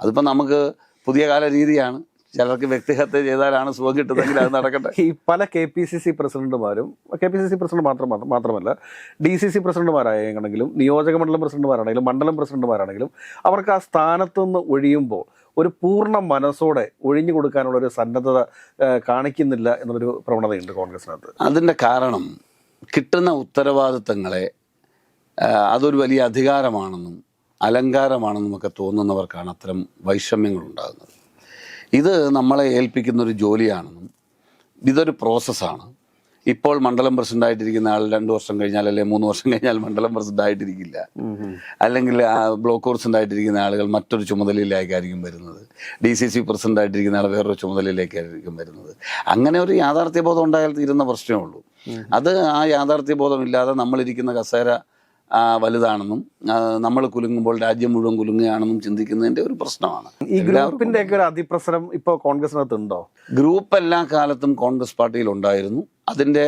അതിപ്പോൾ നമുക്ക് പുതിയ കാല രീതിയാണ്. ചിലർക്ക് വ്യക്തിഹത്യ ചെയ്താലാണ് സുഖം കിട്ടുന്നതെങ്കിൽ അത് നടക്കട്ടെ. ഈ പല K P C C പ്രസിഡന്റുമാരും K P C C president മാത്രം മാത്രം- മാത്രമല്ല ഡി സി സി പ്രസിഡന്റുമാരായെങ്കിലും നിയോജക മണ്ഡലം പ്രസിഡന്റുമാരാണെങ്കിലും മണ്ഡലം പ്രസിഡന്റുമാരാണെങ്കിലും അവർക്ക് ആ സ്ഥാനത്തുനിന്ന് ഒഴിയുമ്പോൾ ഒരു പൂർണ മനസ്സോടെ ഒഴിഞ്ഞു കൊടുക്കാനുള്ള ഒരു സന്നദ്ധത കാണിക്കുന്നില്ല എന്നുള്ളൊരു പ്രവണതയുണ്ട് കോൺഗ്രസിനകത്ത്. അതിന്റെ കാരണം കിട്ടുന്ന ഉത്തരവാദിത്തങ്ങളെ അതൊരു വലിയ അധികാരമാണെന്നും അലങ്കാരമാണെന്നും ഒക്കെ തോന്നുന്നവർക്കാണ് അത്തരം വൈഷമ്യങ്ങൾ ഉണ്ടാകുന്നത്. ഇത് നമ്മളെ ഏൽപ്പിക്കുന്നൊരു ജോലിയാണെന്നും ഇതൊരു പ്രോസസ്സാണ് ഇപ്പോൾ മണ്ഡലം പ്രസിഡന്റ് ആയിട്ടിരിക്കുന്ന ആൾ രണ്ടു വർഷം കഴിഞ്ഞാൽ അല്ലെങ്കിൽ മൂന്ന് വർഷം കഴിഞ്ഞാൽ മണ്ഡലം പ്രസിഡന്റ് ആയിട്ടിരിക്കില്ല. അല്ലെങ്കിൽ ബ്ലോക്ക് പ്രസിഡന്റ് ആയിട്ടിരിക്കുന്ന ആളുകൾ മറ്റൊരു ചുമതലയിലേക്കായിരിക്കും വരുന്നത്. ഡി സി സി പ്രസിഡന്റ് ആയിട്ടിരിക്കുന്ന ആൾ വേറൊരു ചുമതലയിലേക്കായിരിക്കും വരുന്നത്. അങ്ങനെ ഒരു യാഥാർത്ഥ്യബോധം ഉണ്ടായാൽ തീരുന്ന പ്രശ്നമേ ഉള്ളൂ. അത് ആ യാഥാർത്ഥ്യബോധം ഇല്ലാതെ നമ്മളിരിക്കുന്ന കസേര വലുതാണെന്നും നമ്മൾ കുലുങ്ങുമ്പോൾ രാജ്യം മുഴുവൻ കുലുങ്ങുകയാണെന്നും ചിന്തിക്കുന്നതിന്റെ ഒരു പ്രശ്നമാണ്. ഈ ഗ്രൂപ്പിന്റെ ഒക്കെ ഒരു അതിപ്രസരം ഇപ്പോൾ കോൺഗ്രസിനകത്ത് ഉണ്ടോ ഗ്രൂപ്പ് എല്ലാ കാലത്തും കോൺഗ്രസ് പാർട്ടിയിൽ ഉണ്ടായിരുന്നു. അതിന്റെ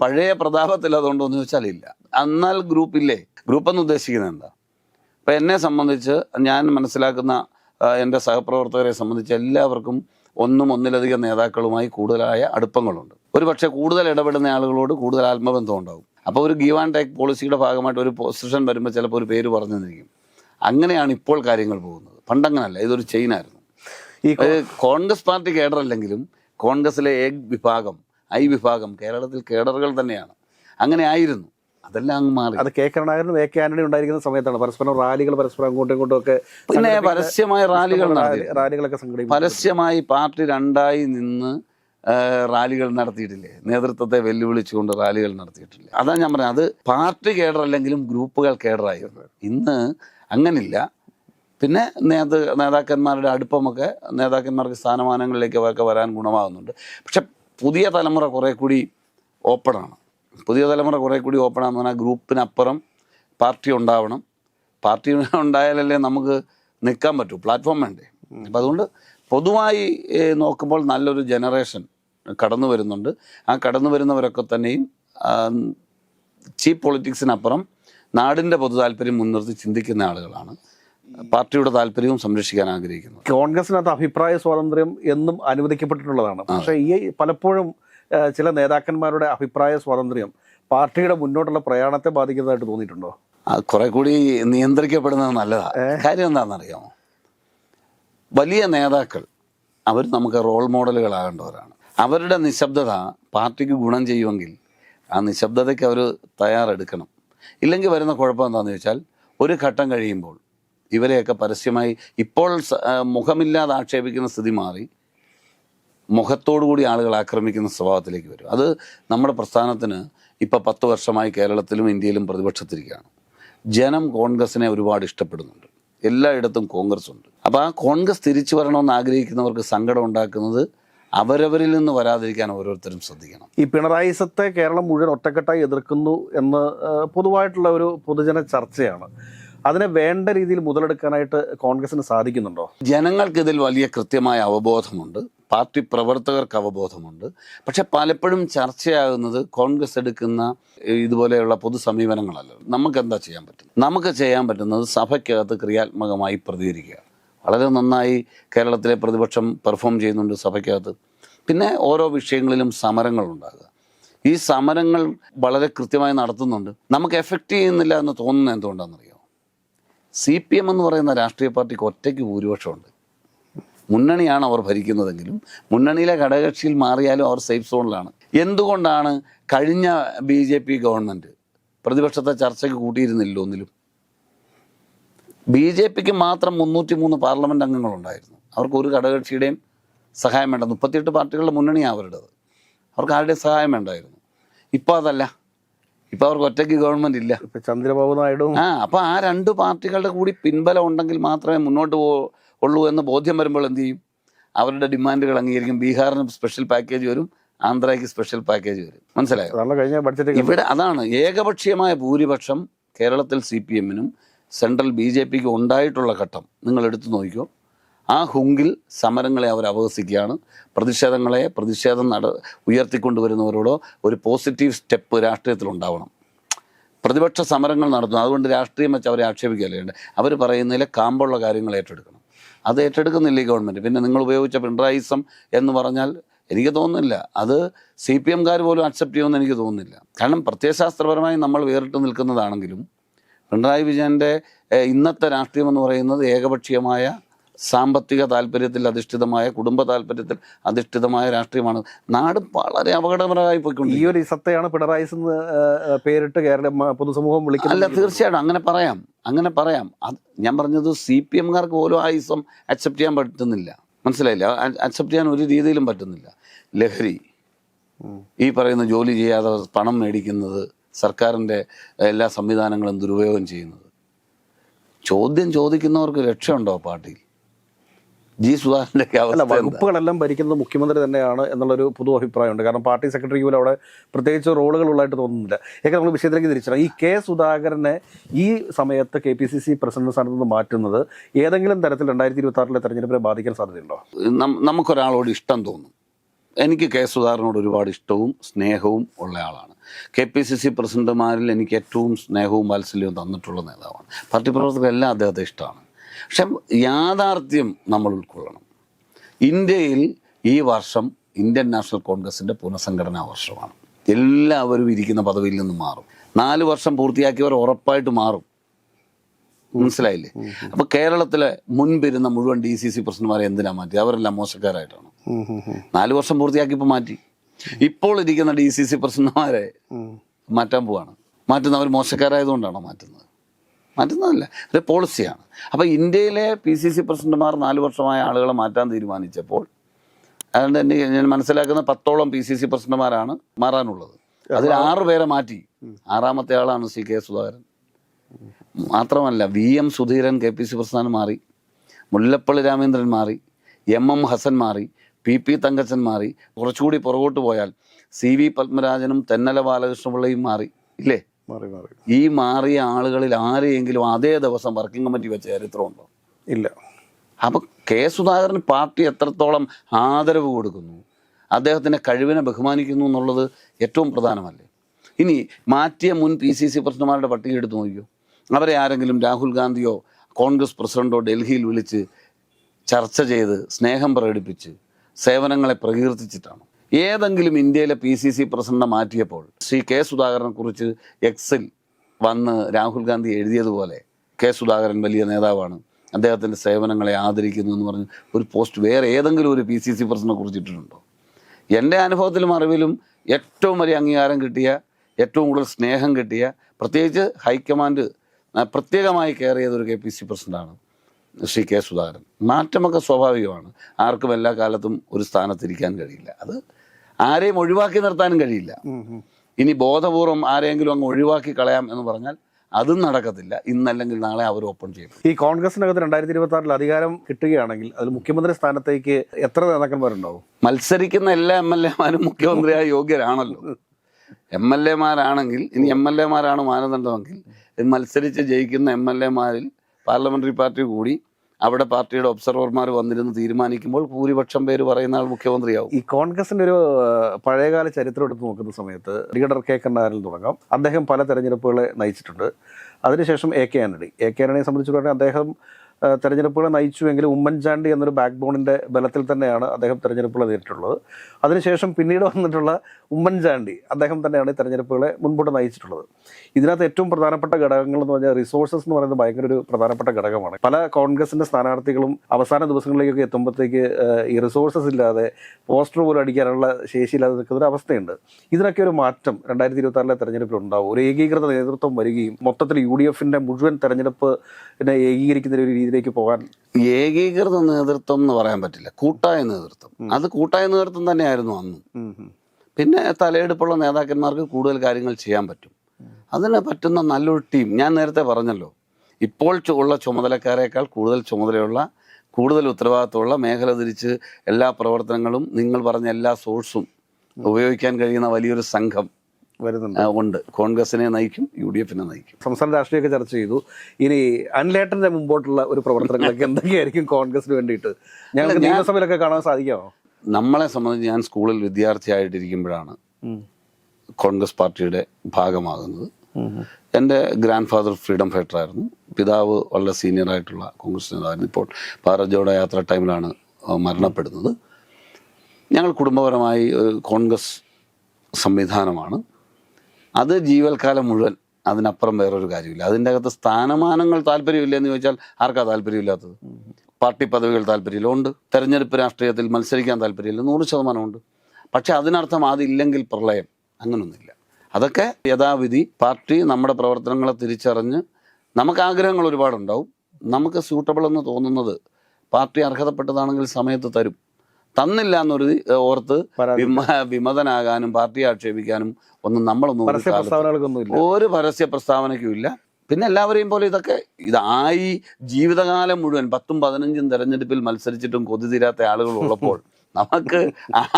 പഴയ പ്രതാപത്തിൽ അതുകൊണ്ടോ എന്ന് ചോദിച്ചാൽ ഇല്ല. എന്നാൽ ഗ്രൂപ്പില്ലേ ഗ്രൂപ്പെന്ന് ഉദ്ദേശിക്കുന്നത് എന്താ? ഇപ്പം എന്നെ സംബന്ധിച്ച് ഞാൻ മനസ്സിലാക്കുന്ന എന്റെ സഹപ്രവർത്തകരെ സംബന്ധിച്ച് എല്ലാവർക്കും ഒന്നും ഒന്നിലധികം നേതാക്കളുമായി കൂടുതലായ അടുപ്പങ്ങളുണ്ട്. ഒരു പക്ഷേ കൂടുതൽ ഇടപെടുന്ന ആളുകളോട് കൂടുതൽ ആത്മബന്ധം ഉണ്ടാവും. അപ്പോൾ ഒരു ഗീവ് ആൻഡ് ടേക്ക് പോളിസിയുടെ ഭാഗമായിട്ട് ഒരു പൊസിഷൻ വരുമ്പോൾ ചിലപ്പോൾ ഒരു പേര് പറഞ്ഞു തന്നിരിക്കും. അങ്ങനെയാണ് ഇപ്പോൾ കാര്യങ്ങൾ പോകുന്നത്. പണ്ടങ്ങനല്ല ഇതൊരു ചെയിനായിരുന്നു ഈ കോൺഗ്രസ് പാർട്ടി കേഡറല്ലെങ്കിലും കോൺഗ്രസിലെ എ വിഭാഗം ഐ വിഭാഗം കേരളത്തിൽ കേഡറുകൾ തന്നെയാണ്. അങ്ങനെ ആയിരുന്നു. അതെല്ലാം അങ്ങ് മാറി. അത് കെ കരുണാകരനും എ കെ ആന്റണി ഉണ്ടായിരിക്കുന്ന സമയത്താണ്. പരസ്പരം റാലികൾ പരസ്പരം അങ്ങോട്ടും ഇങ്ങോട്ടും ഒക്കെ പിന്നെ പരസ്യമായ റാലികൾ റാലികളൊക്കെ സംഘടിപ്പിക്കും പരസ്യമായി പാർട്ടി രണ്ടായി നിന്ന് റാലികൾ നടത്തിയിട്ടില്ലേ? നേതൃത്വത്തെ വെല്ലുവിളിച്ചുകൊണ്ട് റാലികൾ നടത്തിയിട്ടില്ല? അതാണ് ഞാൻ പറഞ്ഞത് അത് പാർട്ടി കേഡർ അല്ലെങ്കിലും ഗ്രൂപ്പുകൾ കേഡറായിരുന്നു. ഇന്ന് അങ്ങനില്ല. പിന്നെ നേതൃ നേതാക്കന്മാരുടെ അടുപ്പമൊക്കെ നേതാക്കന്മാർക്ക് സ്ഥാനമാനങ്ങളിലേക്ക് ഒക്കെ വരാൻ ഗുണമാകുന്നുണ്ട്. പക്ഷെ പുതിയ തലമുറ കുറേ കൂടി ഓപ്പണാണ് പുതിയ തലമുറ കുറേ കൂടി ഓപ്പണാന്ന് പറഞ്ഞാൽ ഗ്രൂപ്പിനപ്പുറം പാർട്ടി ഉണ്ടാവണം. പാർട്ടി ഉണ്ടായാലല്ലേ നമുക്ക് നിൽക്കാൻ പറ്റൂ. പ്ലാറ്റ്ഫോം വേണ്ടേ. അപ്പം അതുകൊണ്ട് പൊതുവായി നോക്കുമ്പോൾ നല്ലൊരു ജനറേഷൻ കടന്നു വരുന്നുണ്ട്. ആ കടന്നു വരുന്നവരൊക്കെ തന്നെയും ചീപ്പ് പൊളിറ്റിക്സിനപ്പുറം നാടിന്റെ പൊതു താല്പര്യം മുൻനിർത്തി ചിന്തിക്കുന്ന ആളുകളാണ്. പാർട്ടിയുടെ താല്പര്യവും സംരക്ഷിക്കാൻ ആഗ്രഹിക്കുന്നു. കോൺഗ്രസിനകത്ത് അഭിപ്രായ സ്വാതന്ത്ര്യം എന്നും അനുവദിക്കപ്പെട്ടിട്ടുള്ളതാണ്. പക്ഷേ ഈ പലപ്പോഴും ചില നേതാക്കന്മാരുടെ അഭിപ്രായ സ്വാതന്ത്ര്യം പാർട്ടിയുടെ മുന്നോട്ടുള്ള പ്രയാണത്തെ ബാധിക്കുന്നതായിട്ട് തോന്നിയിട്ടുണ്ടോ? കുറെ കൂടി നിയന്ത്രിക്കപ്പെടുന്നത് നല്ലതാണ് കാര്യം എന്താണെന്നറിയാമോ? വലിയ നേതാക്കൾ അവർ നമുക്ക് റോൾ മോഡലുകളാകേണ്ടവരാണ്. അവരുടെ നിശബ്ദത പാർട്ടിക്ക് ഗുണം ചെയ്യുമെങ്കിൽ ആ നിശബ്ദതയ്ക്ക് അവർ തയ്യാറെടുക്കണം. ഇല്ലെങ്കിൽ വരുന്ന കുഴപ്പം എന്താണെന്ന് ചോദിച്ചാൽ ഒരു ഘട്ടം കഴിയുമ്പോൾ ഇവരെയൊക്കെ പരസ്യമായി ഇപ്പോൾ മുഖമില്ലാതെ ആക്ഷേപിക്കുന്ന സ്ഥിതി മാറി. മുഖത്തോടുകൂടി ആളുകൾ ആക്രമിക്കുന്ന സ്വഭാവത്തിലേക്ക് വരും. അത് നമ്മുടെ പ്രസ്ഥാനത്തിന് ഇപ്പോൾ പത്ത് വർഷമായി കേരളത്തിലും ഇന്ത്യയിലും പ്രതിപക്ഷത്തിരിക്കുകയാണ്. ജനം കോൺഗ്രസിനെ ഒരുപാട് ഇഷ്ടപ്പെടുന്നുണ്ട്. എല്ലായിടത്തും കോൺഗ്രസ് ഉണ്ട്. അപ്പോൾ ആ കോൺഗ്രസ് തിരിച്ചു വരണമെന്ന് ആഗ്രഹിക്കുന്നവർക്ക് സങ്കടം ഉണ്ടാക്കുന്നത് അവരവരിൽ നിന്ന് വരാതിരിക്കാൻ ഓരോരുത്തരും ശ്രദ്ധിക്കണം. ഈ പിണറായി സത്തെ കേരളം മുഴുവൻ ഒറ്റക്കെട്ടായി എതിർക്കുന്നു എന്ന് പൊതുവായിട്ടുള്ള ഒരു പൊതുജന ചർച്ചയാണ്. അതിനെ വേണ്ട രീതിയിൽ മുതലെടുക്കാനായിട്ട് കോൺഗ്രസിന് സാധിക്കുന്നുണ്ടോ? ജനങ്ങൾക്ക് ഇതിൽ വലിയ കൃത്യമായ അവബോധമുണ്ട്. പാർട്ടി പ്രവർത്തകർക്ക് അവബോധമുണ്ട്. പക്ഷെ പലപ്പോഴും ചർച്ചയാകുന്നത് കോൺഗ്രസ് എടുക്കുന്ന ഇതുപോലെയുള്ള പൊതു സമീപനങ്ങളല്ല. നമുക്ക് എന്താ ചെയ്യാൻ പറ്റും നമുക്ക് ചെയ്യാൻ പറ്റുന്നത് സഭയ്ക്കകത്ത് ക്രിയാത്മകമായി പ്രതികരിക്കുക. വളരെ നന്നായി കേരളത്തിലെ പ്രതിപക്ഷം പെർഫോം ചെയ്യുന്നുണ്ട് സഭയ്ക്കകത്ത്. പിന്നെ ഓരോ വിഷയങ്ങളിലും സമരങ്ങൾ ഉണ്ടാകുക. ഈ സമരങ്ങൾ വളരെ കൃത്യമായി നടത്തുന്നുണ്ട്. നമുക്ക് എഫക്റ്റ് ചെയ്യുന്നില്ല എന്ന് തോന്നുന്നത് എന്തുകൊണ്ടാണെന്നറിയോ? സി പി എം എന്ന് പറയുന്ന രാഷ്ട്രീയ പാർട്ടിക്ക് ഒറ്റയ്ക്ക് ഭൂരിപക്ഷമുണ്ട്. മുന്നണിയാണ് അവർ ഭരിക്കുന്നതെങ്കിലും മുന്നണിയിലെ ഘടകകക്ഷിയിൽ മാറിയാലും അവർ സേഫ് സോണിലാണ്. എന്തുകൊണ്ടാണ് കഴിഞ്ഞ ബി ജെ പി ഗവൺമെന്റ് പ്രതിപക്ഷത്തെ ചർച്ചയ്ക്ക് കൂട്ടിയിരുന്നില്ല ഒന്നിലും? ബി ജെ പിക്ക് മാത്രം മുന്നൂറ്റി മൂന്ന് പാർലമെന്റ് അംഗങ്ങളുണ്ടായിരുന്നു. അവർക്ക് ഒരു ഘടകകക്ഷിയുടെയും സഹായം വേണ്ട. മുപ്പത്തിയെട്ട് പാർട്ടികളുടെ മുന്നണിയാണ് അവരുടേത്. അവർക്ക് ആരുടെയും സഹായം വേണ്ടായിരുന്നു. ഇപ്പോൾ അതല്ല. ഇപ്പോൾ അവർക്ക് ഒറ്റയ്ക്ക് ഗവൺമെന്റ് ഇല്ല. ഇപ്പൊ ചന്ദ്രബാബു നായിഡു ആ അപ്പൊ ആ രണ്ട് പാർട്ടികളുടെ കൂടി പിൻബലം ഉണ്ടെങ്കിൽ മാത്രമേ മുന്നോട്ട് പോ ഉള്ളൂ എന്ന് ബോധ്യം വരുമ്പോൾ എന്ത് ചെയ്യും? അവരുടെ ഡിമാൻഡുകൾ അംഗീകരിക്കും. ബീഹാറിന് സ്പെഷ്യൽ പാക്കേജ് വരും ആന്ധ്രയ്ക്ക് സ്പെഷ്യൽ പാക്കേജ് വരും. മനസ്സിലായോ? ഇവിടെ അതാണ് ഏകപക്ഷീയമായ ഭൂരിപക്ഷം കേരളത്തിൽ സി പി എമ്മിനും സെൻട്രൽ ബി ജെ പിക്ക് ഉണ്ടായിട്ടുള്ള ഘട്ടം. നിങ്ങൾ എടുത്തു നോക്കിക്കോ. ആ ഹുങ്കിൽ സമരങ്ങളെ അവർ അപഹസിക്കുകയാണ്. പ്രതിഷേധങ്ങളെ പ്രതിഷേധം നട ഉയർത്തിക്കൊണ്ടുവരുന്നവരോടോ ഒരു പോസിറ്റീവ് സ്റ്റെപ്പ് രാഷ്ട്രീയത്തിൽ ഉണ്ടാവണം. പ്രതിപക്ഷ സമരങ്ങൾ നടത്തുന്നു. അതുകൊണ്ട് രാഷ്ട്രീയം വെച്ച് അവരെ ആക്ഷേപിക്കുകയല്ലേ അവർ പറയുന്നതിലെ കാമ്പുള്ള കാര്യങ്ങൾ ഏറ്റെടുക്കണം. അത് ഏറ്റെടുക്കുന്നില്ല ഈ ഗവൺമെന്റ്. പിന്നെ നിങ്ങൾ ഉപയോഗിച്ച പിണറായിസം എന്ന് പറഞ്ഞാൽ എനിക്ക് തോന്നുന്നില്ല. അത് സി പി എംകാർ പോലും അക്സെപ്റ്റ് ചെയ്യുമെന്ന് എനിക്ക് തോന്നുന്നില്ല. കാരണം പ്രത്യയശാസ്ത്രപരമായി നമ്മൾ വേറിട്ട് നിൽക്കുന്നതാണെങ്കിലും പിണറായി വിജയന്റെ ഇന്നത്തെ രാഷ്ട്രീയം എന്ന് പറയുന്നത് ഏകപക്ഷീയമായ സാമ്പത്തിക താല്പര്യത്തിൽ അധിഷ്ഠിതമായ കുടുംബ താല്പര്യത്തിൽ അധിഷ്ഠിതമായ രാഷ്ട്രീയമാണ്. നാട് വളരെ അപകടകരമായി ഈ പോയിക്കൊണ്ടിരിക്കും ഒരു ഇസത്തെയാണ് പിണറായി പേരിട്ട് കേരള പൊതുസമൂഹം വിളിക്കുന്നത്. അല്ല തീർച്ചയായിട്ടും അങ്ങനെ പറയാം. അങ്ങനെ പറയാം. അത് ഞാൻ പറഞ്ഞത് സി പി എംകാർക്ക് പോലും ആ ഇസം അക്സെപ്റ്റ് ചെയ്യാൻ പറ്റുന്നില്ല. മനസ്സിലായില്ല? അക്സെപ്റ്റ് ചെയ്യാൻ ഒരു രീതിയിലും പറ്റുന്നില്ല. ലഹരി ഈ പറയുന്ന ജോലി ചെയ്യാതെ പണം മേടിക്കുന്നത് സർക്കാരിന്റെ എല്ലാ സംവിധാനങ്ങളും ദുരുപയോഗം ചെയ്യുന്നത്. ചോദ്യം ചോദിക്കുന്നവർക്ക് രക്ഷയുണ്ടോ പാർട്ടിയിൽ? ജി സുധാകരന്റെ അല്ല? വകുപ്പുകളെല്ലാം ഭരിക്കുന്നത് മുഖ്യമന്ത്രി തന്നെയാണ് എന്നുള്ളൊരു പൊതു അഭിപ്രായമുണ്ട്. കാരണം പാർട്ടി സെക്രട്ടറി പോലും അവിടെ പ്രത്യേകിച്ച് റോളുകൾ ഉള്ളതായിട്ട് തോന്നുന്നില്ല. ഏക്കെ നമ്മൾ വിഷയത്തിലേക്ക് തിരിച്ചറിയാം. ഈ കെ സുധാകരനെ ഈ സമയത്ത് K P C C president സ്ഥാനത്ത് നിന്ന് മാറ്റുന്നത് ഏതെങ്കിലും തരത്തിൽ രണ്ടായിരത്തി ഇരുപത്തി ആറിലെ തെരഞ്ഞെടുപ്പിനെ ബാധിക്കാൻ സാധ്യതയുണ്ടോ? നം- നമുക്കൊരാളോട് ഇഷ്ടം തോന്നും. എനിക്ക് കെ സുധാകരനോട് ഒരുപാട് ഇഷ്ടവും സ്നേഹവും ഉള്ള ആളാണ്. കെ പി സി സി പ്രസിഡന്റുമാരിൽ എനിക്ക് ഏറ്റവും സ്നേഹവും വാത്സല്യവും തന്നിട്ടുള്ള നേതാവാണ്. പാർട്ടി പ്രവർത്തകരെല്ലാം അദ്ദേഹത്തെ ഇഷ്ടമാണ്. പക്ഷെ യാഥാർത്ഥ്യം നമ്മൾ ഉൾക്കൊള്ളണം. ഇന്ത്യയിൽ ഈ വർഷം ഇന്ത്യൻ നാഷണൽ കോൺഗ്രസിന്റെ പുനഃസംഘടനാ വർഷമാണ്. എല്ലാവരും ഇരിക്കുന്ന പദവിയിൽ നിന്ന് മാറും. നാല് വർഷം പൂർത്തിയാക്കിയവർ ഉറപ്പായിട്ട് മാറും. മനസ്സിലായില്ലേ? അപ്പൊ കേരളത്തിലെ മുൻപിരുന്ന മുഴുവൻ ഡി സി സി പ്രസിഡന്റുമാരെ എന്തിനാ മാറ്റി അവരെല്ലാം മോശക്കാരായിട്ടാണ്. നാല് വർഷം പൂർത്തിയാക്കിയപ്പോൾ മാറ്റി. ഇപ്പോൾ ഇരിക്കുന്ന ഡി സി സി പ്രസിഡന്റുമാരെ മാറ്റാൻ പോവാണ്. മാറ്റുന്നവർ മോശക്കാരായതുകൊണ്ടാണോ മാറ്റുന്നത്? മാറ്റുന്നതല്ല. അത് പോളിസിയാണ്. അപ്പോൾ ഇന്ത്യയിലെ പി സി സി പ്രസിഡന്റുമാർ നാല് വർഷമായ ആളുകളെ മാറ്റാൻ തീരുമാനിച്ചപ്പോൾ അതുകൊണ്ട് തന്നെ ഞാൻ മനസ്സിലാക്കുന്ന പത്തോളം പി സി സി പ്രസിഡന്റുമാരാണ് മാറാനുള്ളത്. അതിൽ ആറ് പേരെ മാറ്റി. ആറാമത്തെ ആളാണ് സി കെ സുധാകരൻ. മാത്രമല്ല V M Sudheeran K P C പ്രസ്ഥാനം മാറി മുല്ലപ്പള്ളി രാമേന്ദ്രൻ മാറി എം എം ഹസൻ മാറി പി പി തങ്കച്ചൻ മാറി. കുറച്ചുകൂടി പുറകോട്ട് പോയാൽ സി വി പത്മരാജനും തെന്നല ബാലകൃഷ്ണപിള്ളയും മാറി. ഇല്ലേ? മാറി മാറി. ഈ മാറിയ ആളുകളിൽ ആരെയെങ്കിലും അതേ ദിവസം വർക്കിംഗ് കമ്മിറ്റി വെച്ച ചരിത്രമുണ്ടോ? ഇല്ല. അപ്പം കെ സുധാകരൻ പാർട്ടി എത്രത്തോളം ആദരവ് കൊടുക്കുന്നു? അദ്ദേഹത്തിന്റെ കഴിവിനെ ബഹുമാനിക്കുന്നു എന്നുള്ളത് ഏറ്റവും പ്രധാനമല്ലേ? ഇനി മാറ്റിയ മുൻ പി സി സി പ്രസിഡന്റുമാരുടെ പട്ടിക എടുത്ത് നോക്കിയോ അവരെ ആരെങ്കിലും രാഹുൽ ഗാന്ധിയോ കോൺഗ്രസ് പ്രസിഡന്റോ ഡൽഹിയിൽ വിളിച്ച് ചർച്ച ചെയ്ത് സ്നേഹം പ്രകടിപ്പിച്ച് സേവനങ്ങളെ പ്രകീർത്തിച്ചിട്ടാണ്? ഏതെങ്കിലും ഇന്ത്യയിലെ പി സി സി പ്രസിഡന്റ് മാറ്റിയപ്പോൾ ശ്രീ കെ സുധാകരനെ കുറിച്ച് എക്സിൽ വന്ന് രാഹുൽ ഗാന്ധി എഴുതിയതുപോലെ കെ സുധാകരൻ വലിയ നേതാവാണ്. അദ്ദേഹത്തിന്റെ സേവനങ്ങളെ ആദരിക്കുന്നു എന്ന് പറഞ്ഞ് ഒരു പോസ്റ്റ് വേറെ ഏതെങ്കിലും ഒരു പി സി സി പ്രസിഡന്റിനെ കുറിച്ചിട്ടുണ്ടോ എന്റെ അനുഭവത്തിലും അറിവിലും ഏറ്റവും വലിയ അംഗീകാരം കിട്ടിയ ഏറ്റവും കൂടുതൽ സ്നേഹം കിട്ടിയ പ്രത്യേകിച്ച് ഹൈക്കമാൻഡ് പ്രത്യേകമായി കെയർ ഒരു കെ പി സി പ്രസിഡന്റാണ് ശ്രീ കെ സുധാകരൻ. മാറ്റമൊക്കെ സ്വാഭാവികമാണ്. ആർക്കും എല്ലാ കാലത്തും ഒരു സ്ഥാനത്തിരിക്കാൻ കഴിയില്ല. അത് ആരെയും ഒഴിവാക്കി നിർത്താനും കഴിയില്ല. ഇനി ബോധപൂർവം ആരെങ്കിലും അങ്ങ് ഒഴിവാക്കി കളയാം എന്ന് പറഞ്ഞാൽ അതും നടക്കത്തില്ല. ഇന്നല്ലെങ്കിൽ നാളെ അവർ ഓപ്പൺ ചെയ്യും. ഈ കോൺഗ്രസിനകത്ത് രണ്ടായിരത്തി ഇരുപത്തി ആറിൽ അധികാരം കിട്ടുകയാണെങ്കിൽ അതിൽ മുഖ്യമന്ത്രി സ്ഥാനത്തേക്ക് എത്ര നേതാക്കന്മാരുണ്ടാവും? മത്സരിക്കുന്ന എല്ലാ എം എൽ എമാരും മുഖ്യമന്ത്രിയായ യോഗ്യരാണല്ലോ. എം എൽ എമാരാണെങ്കിൽ ഇനി എം എൽ എമാരാണ് മാനദണ്ഡമെങ്കിൽ മത്സരിച്ച് ജയിക്കുന്ന എം എൽ എമാരിൽ പാർലമെന്ററി പാർട്ടി കൂടി അവിടെ പാർട്ടിയുടെ ഒബ്സർവർമാർ വന്നിരുന്ന് തീരുമാനിക്കുമ്പോൾ ഭൂരിപക്ഷം പേര് പറയുന്ന ആൾ മുഖ്യമന്ത്രിയാവും. ഈ കോൺഗ്രസിന്റെ ഒരു പഴയകാല ചരിത്രം എടുത്ത് നോക്കുന്ന സമയത്ത് ലീഡർ കെ കണ്ണാരിൽ തുടങ്ങാം. അദ്ദേഹം പല തെരഞ്ഞെടുപ്പുകളെ നയിച്ചിട്ടുണ്ട്. അതിനുശേഷം A K Antony. A K ആന്റണിയെ സംബന്ധിച്ചിടത്തോളം അദ്ദേഹം തെരഞ്ഞെടുപ്പുകളെ നയിച്ചുവെങ്കിലും ഉമ്മൻചാണ്ടി എന്നൊരു ബാക്ക് ബോണിന്റെ ബലത്തിൽ തന്നെയാണ് അദ്ദേഹം തെരഞ്ഞെടുപ്പുകൾ നേരിട്ടുള്ളത് അതിനുശേഷം പിന്നീട് വന്നിട്ടുള്ള ഉമ്മൻചാണ്ടി അദ്ദേഹം തന്നെയാണ് ഈ തെരഞ്ഞെടുപ്പുകളെ മുൻപോട്ട് നയിച്ചിട്ടുള്ളത്. ഇതിനകത്ത് ഏറ്റവും പ്രധാനപ്പെട്ട ഘടകങ്ങൾ എന്ന് പറഞ്ഞാൽ റിസോഴ്സസ് എന്ന് പറയുന്നത് ഭയങ്കര ഒരു പ്രധാനപ്പെട്ട ഘടകമാണ്. പല കോൺഗ്രസിന്റെ സ്ഥാനാർത്ഥികളും അവസാന ദിവസങ്ങളിലേക്കൊക്കെ എത്തുമ്പോഴത്തേക്ക് ഈ റിസോഴ്സസ് ഇല്ലാതെ പോസ്റ്റർ പോലും അടിക്കാനുള്ള ശേഷിയില്ലാതെ നിൽക്കുന്ന ഒരു അവസ്ഥയുണ്ട്. ഇതിനൊക്കെ ഒരു മാറ്റം രണ്ടായിരത്തി ഇരുപത്തി ആറിലെ തെരഞ്ഞെടുപ്പിൽ ഉണ്ടാവും. ഒരു ഏകീകൃത നേതൃത്വം വരികയും മൊത്തത്തിൽ യു ഡി എഫിന്റെ മുഴുവൻ തെരഞ്ഞെടുപ്പ് ഏകീകരിക്കുന്ന ഒരു രീതിയിലേക്ക് പോകാൻ ഏകീകൃത നേതൃത്വം എന്ന് പറയാൻ പറ്റില്ല. കൂട്ടായ നേതൃത്വം. അത് കൂട്ടായ നേതൃത്വം തന്നെയായിരുന്നു അന്ന്. പിന്നെ തലയെടുപ്പുള്ള നേതാക്കന്മാർക്ക് കൂടുതൽ കാര്യങ്ങൾ ചെയ്യാൻ പറ്റും. അതിന് പറ്റുന്ന നല്ലൊരു ടീം. ഞാൻ നേരത്തെ പറഞ്ഞല്ലോ ഇപ്പോൾ ഉള്ള ചുമതലക്കാരേക്കാൾ കൂടുതൽ ചുമതലയുള്ള കൂടുതൽ ഉത്തരവാദിത്തമുള്ള മേഖല തിരിച്ച് എല്ലാ പ്രവർത്തനങ്ങളും നിങ്ങൾ പറഞ്ഞ എല്ലാ സോഴ്സും ഉപയോഗിക്കാൻ കഴിയുന്ന വലിയൊരു സംഘം. വരുന്നുണ്ട്. ഉണ്ട്. കോൺഗ്രസിനെ നയിക്കും യു ഡി എഫിനെ നയിക്കും. സംസ്ഥാന രാഷ്ട്രീയമൊക്കെ ചർച്ച ചെയ്തു. ഇനി അനിലേട്ടന്റെ മുമ്പോട്ടുള്ള ഒരു പ്രവർത്തനങ്ങളൊക്കെ എന്തൊക്കെയായിരിക്കും കോൺഗ്രസിന് വേണ്ടിയിട്ട്? ഞങ്ങൾക്ക് നിയമസഭയിലൊക്കെ കാണാൻ സാധിക്കുമോ? നമ്മളെ സംബന്ധിച്ച് ഞാൻ സ്കൂളിൽ വിദ്യാർത്ഥിയായിട്ടിരിക്കുമ്പോഴാണ് കോൺഗ്രസ് പാർട്ടിയുടെ ഭാഗമാകുന്നത്. എന്റെ ഗ്രാൻഡ് ഫാദർ ഫ്രീഡം ഫൈറ്റർ ആയിരുന്നു. പിതാവ് വളരെ സീനിയർ ആയിട്ടുള്ള കോൺഗ്രസ് നേതാവായിരുന്നു. ഇപ്പോൾ ഭാരത് ജോഡോ യാത്ര ടൈമിലാണ് മരണപ്പെടുന്നത്. ഞങ്ങൾ കുടുംബപരമായി കോൺഗ്രസ് സംവിധാനമാണ്. അത് ജീവൽക്കാലം മുഴുവൻ അതിനപ്പുറം വേറൊരു കാര്യമില്ല. അതിന്റെ അകത്ത് സ്ഥാനമാനങ്ങൾ താല്പര്യമില്ല എന്ന് ചോദിച്ചാൽ ആർക്കാ താല്പര്യമില്ലാത്തത്? പാർട്ടി പദവികൾ താല്പര്യമില്ല ഉണ്ട് തെരഞ്ഞെടുപ്പ് രാഷ്ട്രീയത്തിൽ മത്സരിക്കാൻ താല്പര്യമില്ല. നൂറ് ശതമാനമുണ്ട്. പക്ഷെ അതിനർത്ഥം അതില്ലെങ്കിൽ പ്രളയം അങ്ങനൊന്നുമില്ല. അതൊക്കെ യഥാവിധി പാർട്ടി നമ്മുടെ പ്രവർത്തനങ്ങളെ തിരിച്ചറിഞ്ഞ് നമുക്ക് ആഗ്രഹങ്ങൾ ഒരുപാടുണ്ടാവും. നമുക്ക് സ്യൂട്ടബിൾ എന്ന് തോന്നുന്നത് പാർട്ടി അർഹതപ്പെട്ടതാണെങ്കിൽ സമയത്ത് തരും. തന്നില്ല എന്നൊരു ഓർത്ത് വിമ വിമതനാകാനും പാർട്ടിയെ ആക്ഷേപിക്കാനും ഒന്നും നമ്മളൊന്നും ഒരു പരസ്യ പ്രസ്താവനയ്ക്കും ഇല്ല. പിന്നെ എല്ലാവരെയും പോലെ ഇതൊക്കെ ഇതായി ജീവിതകാലം മുഴുവൻ പത്തും പതിനഞ്ചും തെരഞ്ഞെടുപ്പിൽ മത്സരിച്ചിട്ടും കൊതി തീരാത്ത ആളുകൾ ഉള്ളപ്പോൾ നമുക്ക്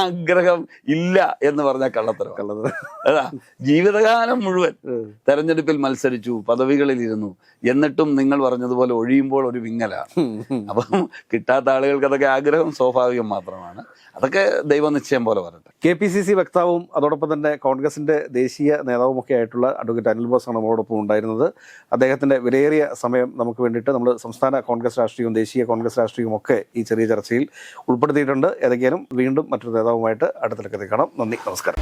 ആഗ്രഹം ഇല്ല എന്ന് പറഞ്ഞ കള്ളത്തരം. കള്ളത്തരം. അതാ ജീവിതകാലം മുഴുവൻ തെരഞ്ഞെടുപ്പിൽ മത്സരിച്ചു പദവികളിൽ ഇരുന്നു എന്നിട്ടും നിങ്ങൾ പറഞ്ഞതുപോലെ ഒഴിയുമ്പോൾ ഒരു വിങ്ങലാണ് അപ്പം കിട്ടാത്ത ആളുകൾക്ക് അതൊക്കെ ആഗ്രഹം സ്വാഭാവികം മാത്രമാണ്. അതൊക്കെ ദൈവനിശ്ചയം പോലെ വരട്ടെ. കെ പി സി സി വക്താവും അതോടൊപ്പം തന്നെ കോൺഗ്രസിന്റെ ദേശീയ നേതാവുമൊക്കെ ആയിട്ടുള്ള അഡ്വക്കേറ്റ് അനിൽ ബോസ് ആണ് നമ്മളോടൊപ്പം ഉണ്ടായിരുന്നത്. അദ്ദേഹത്തിന്റെ വിലയേറിയ സമയം നമുക്ക് വേണ്ടിയിട്ട് നമ്മൾ സംസ്ഥാന കോൺഗ്രസ് രാഷ്ട്രീയവും ദേശീയ കോൺഗ്രസ് രാഷ്ട്രീയവും ഒക്കെ ഈ ചെറിയ ചർച്ചയിൽ ഉൾപ്പെടുത്തിയിട്ടുണ്ട്. ഏതൊക്കെയാലും വീണ്ടും മറ്റൊരു നേതാവുമായിട്ട് അടുത്തിടക്കത്തിൽ കാണാം. നന്ദി നമസ്കാരം.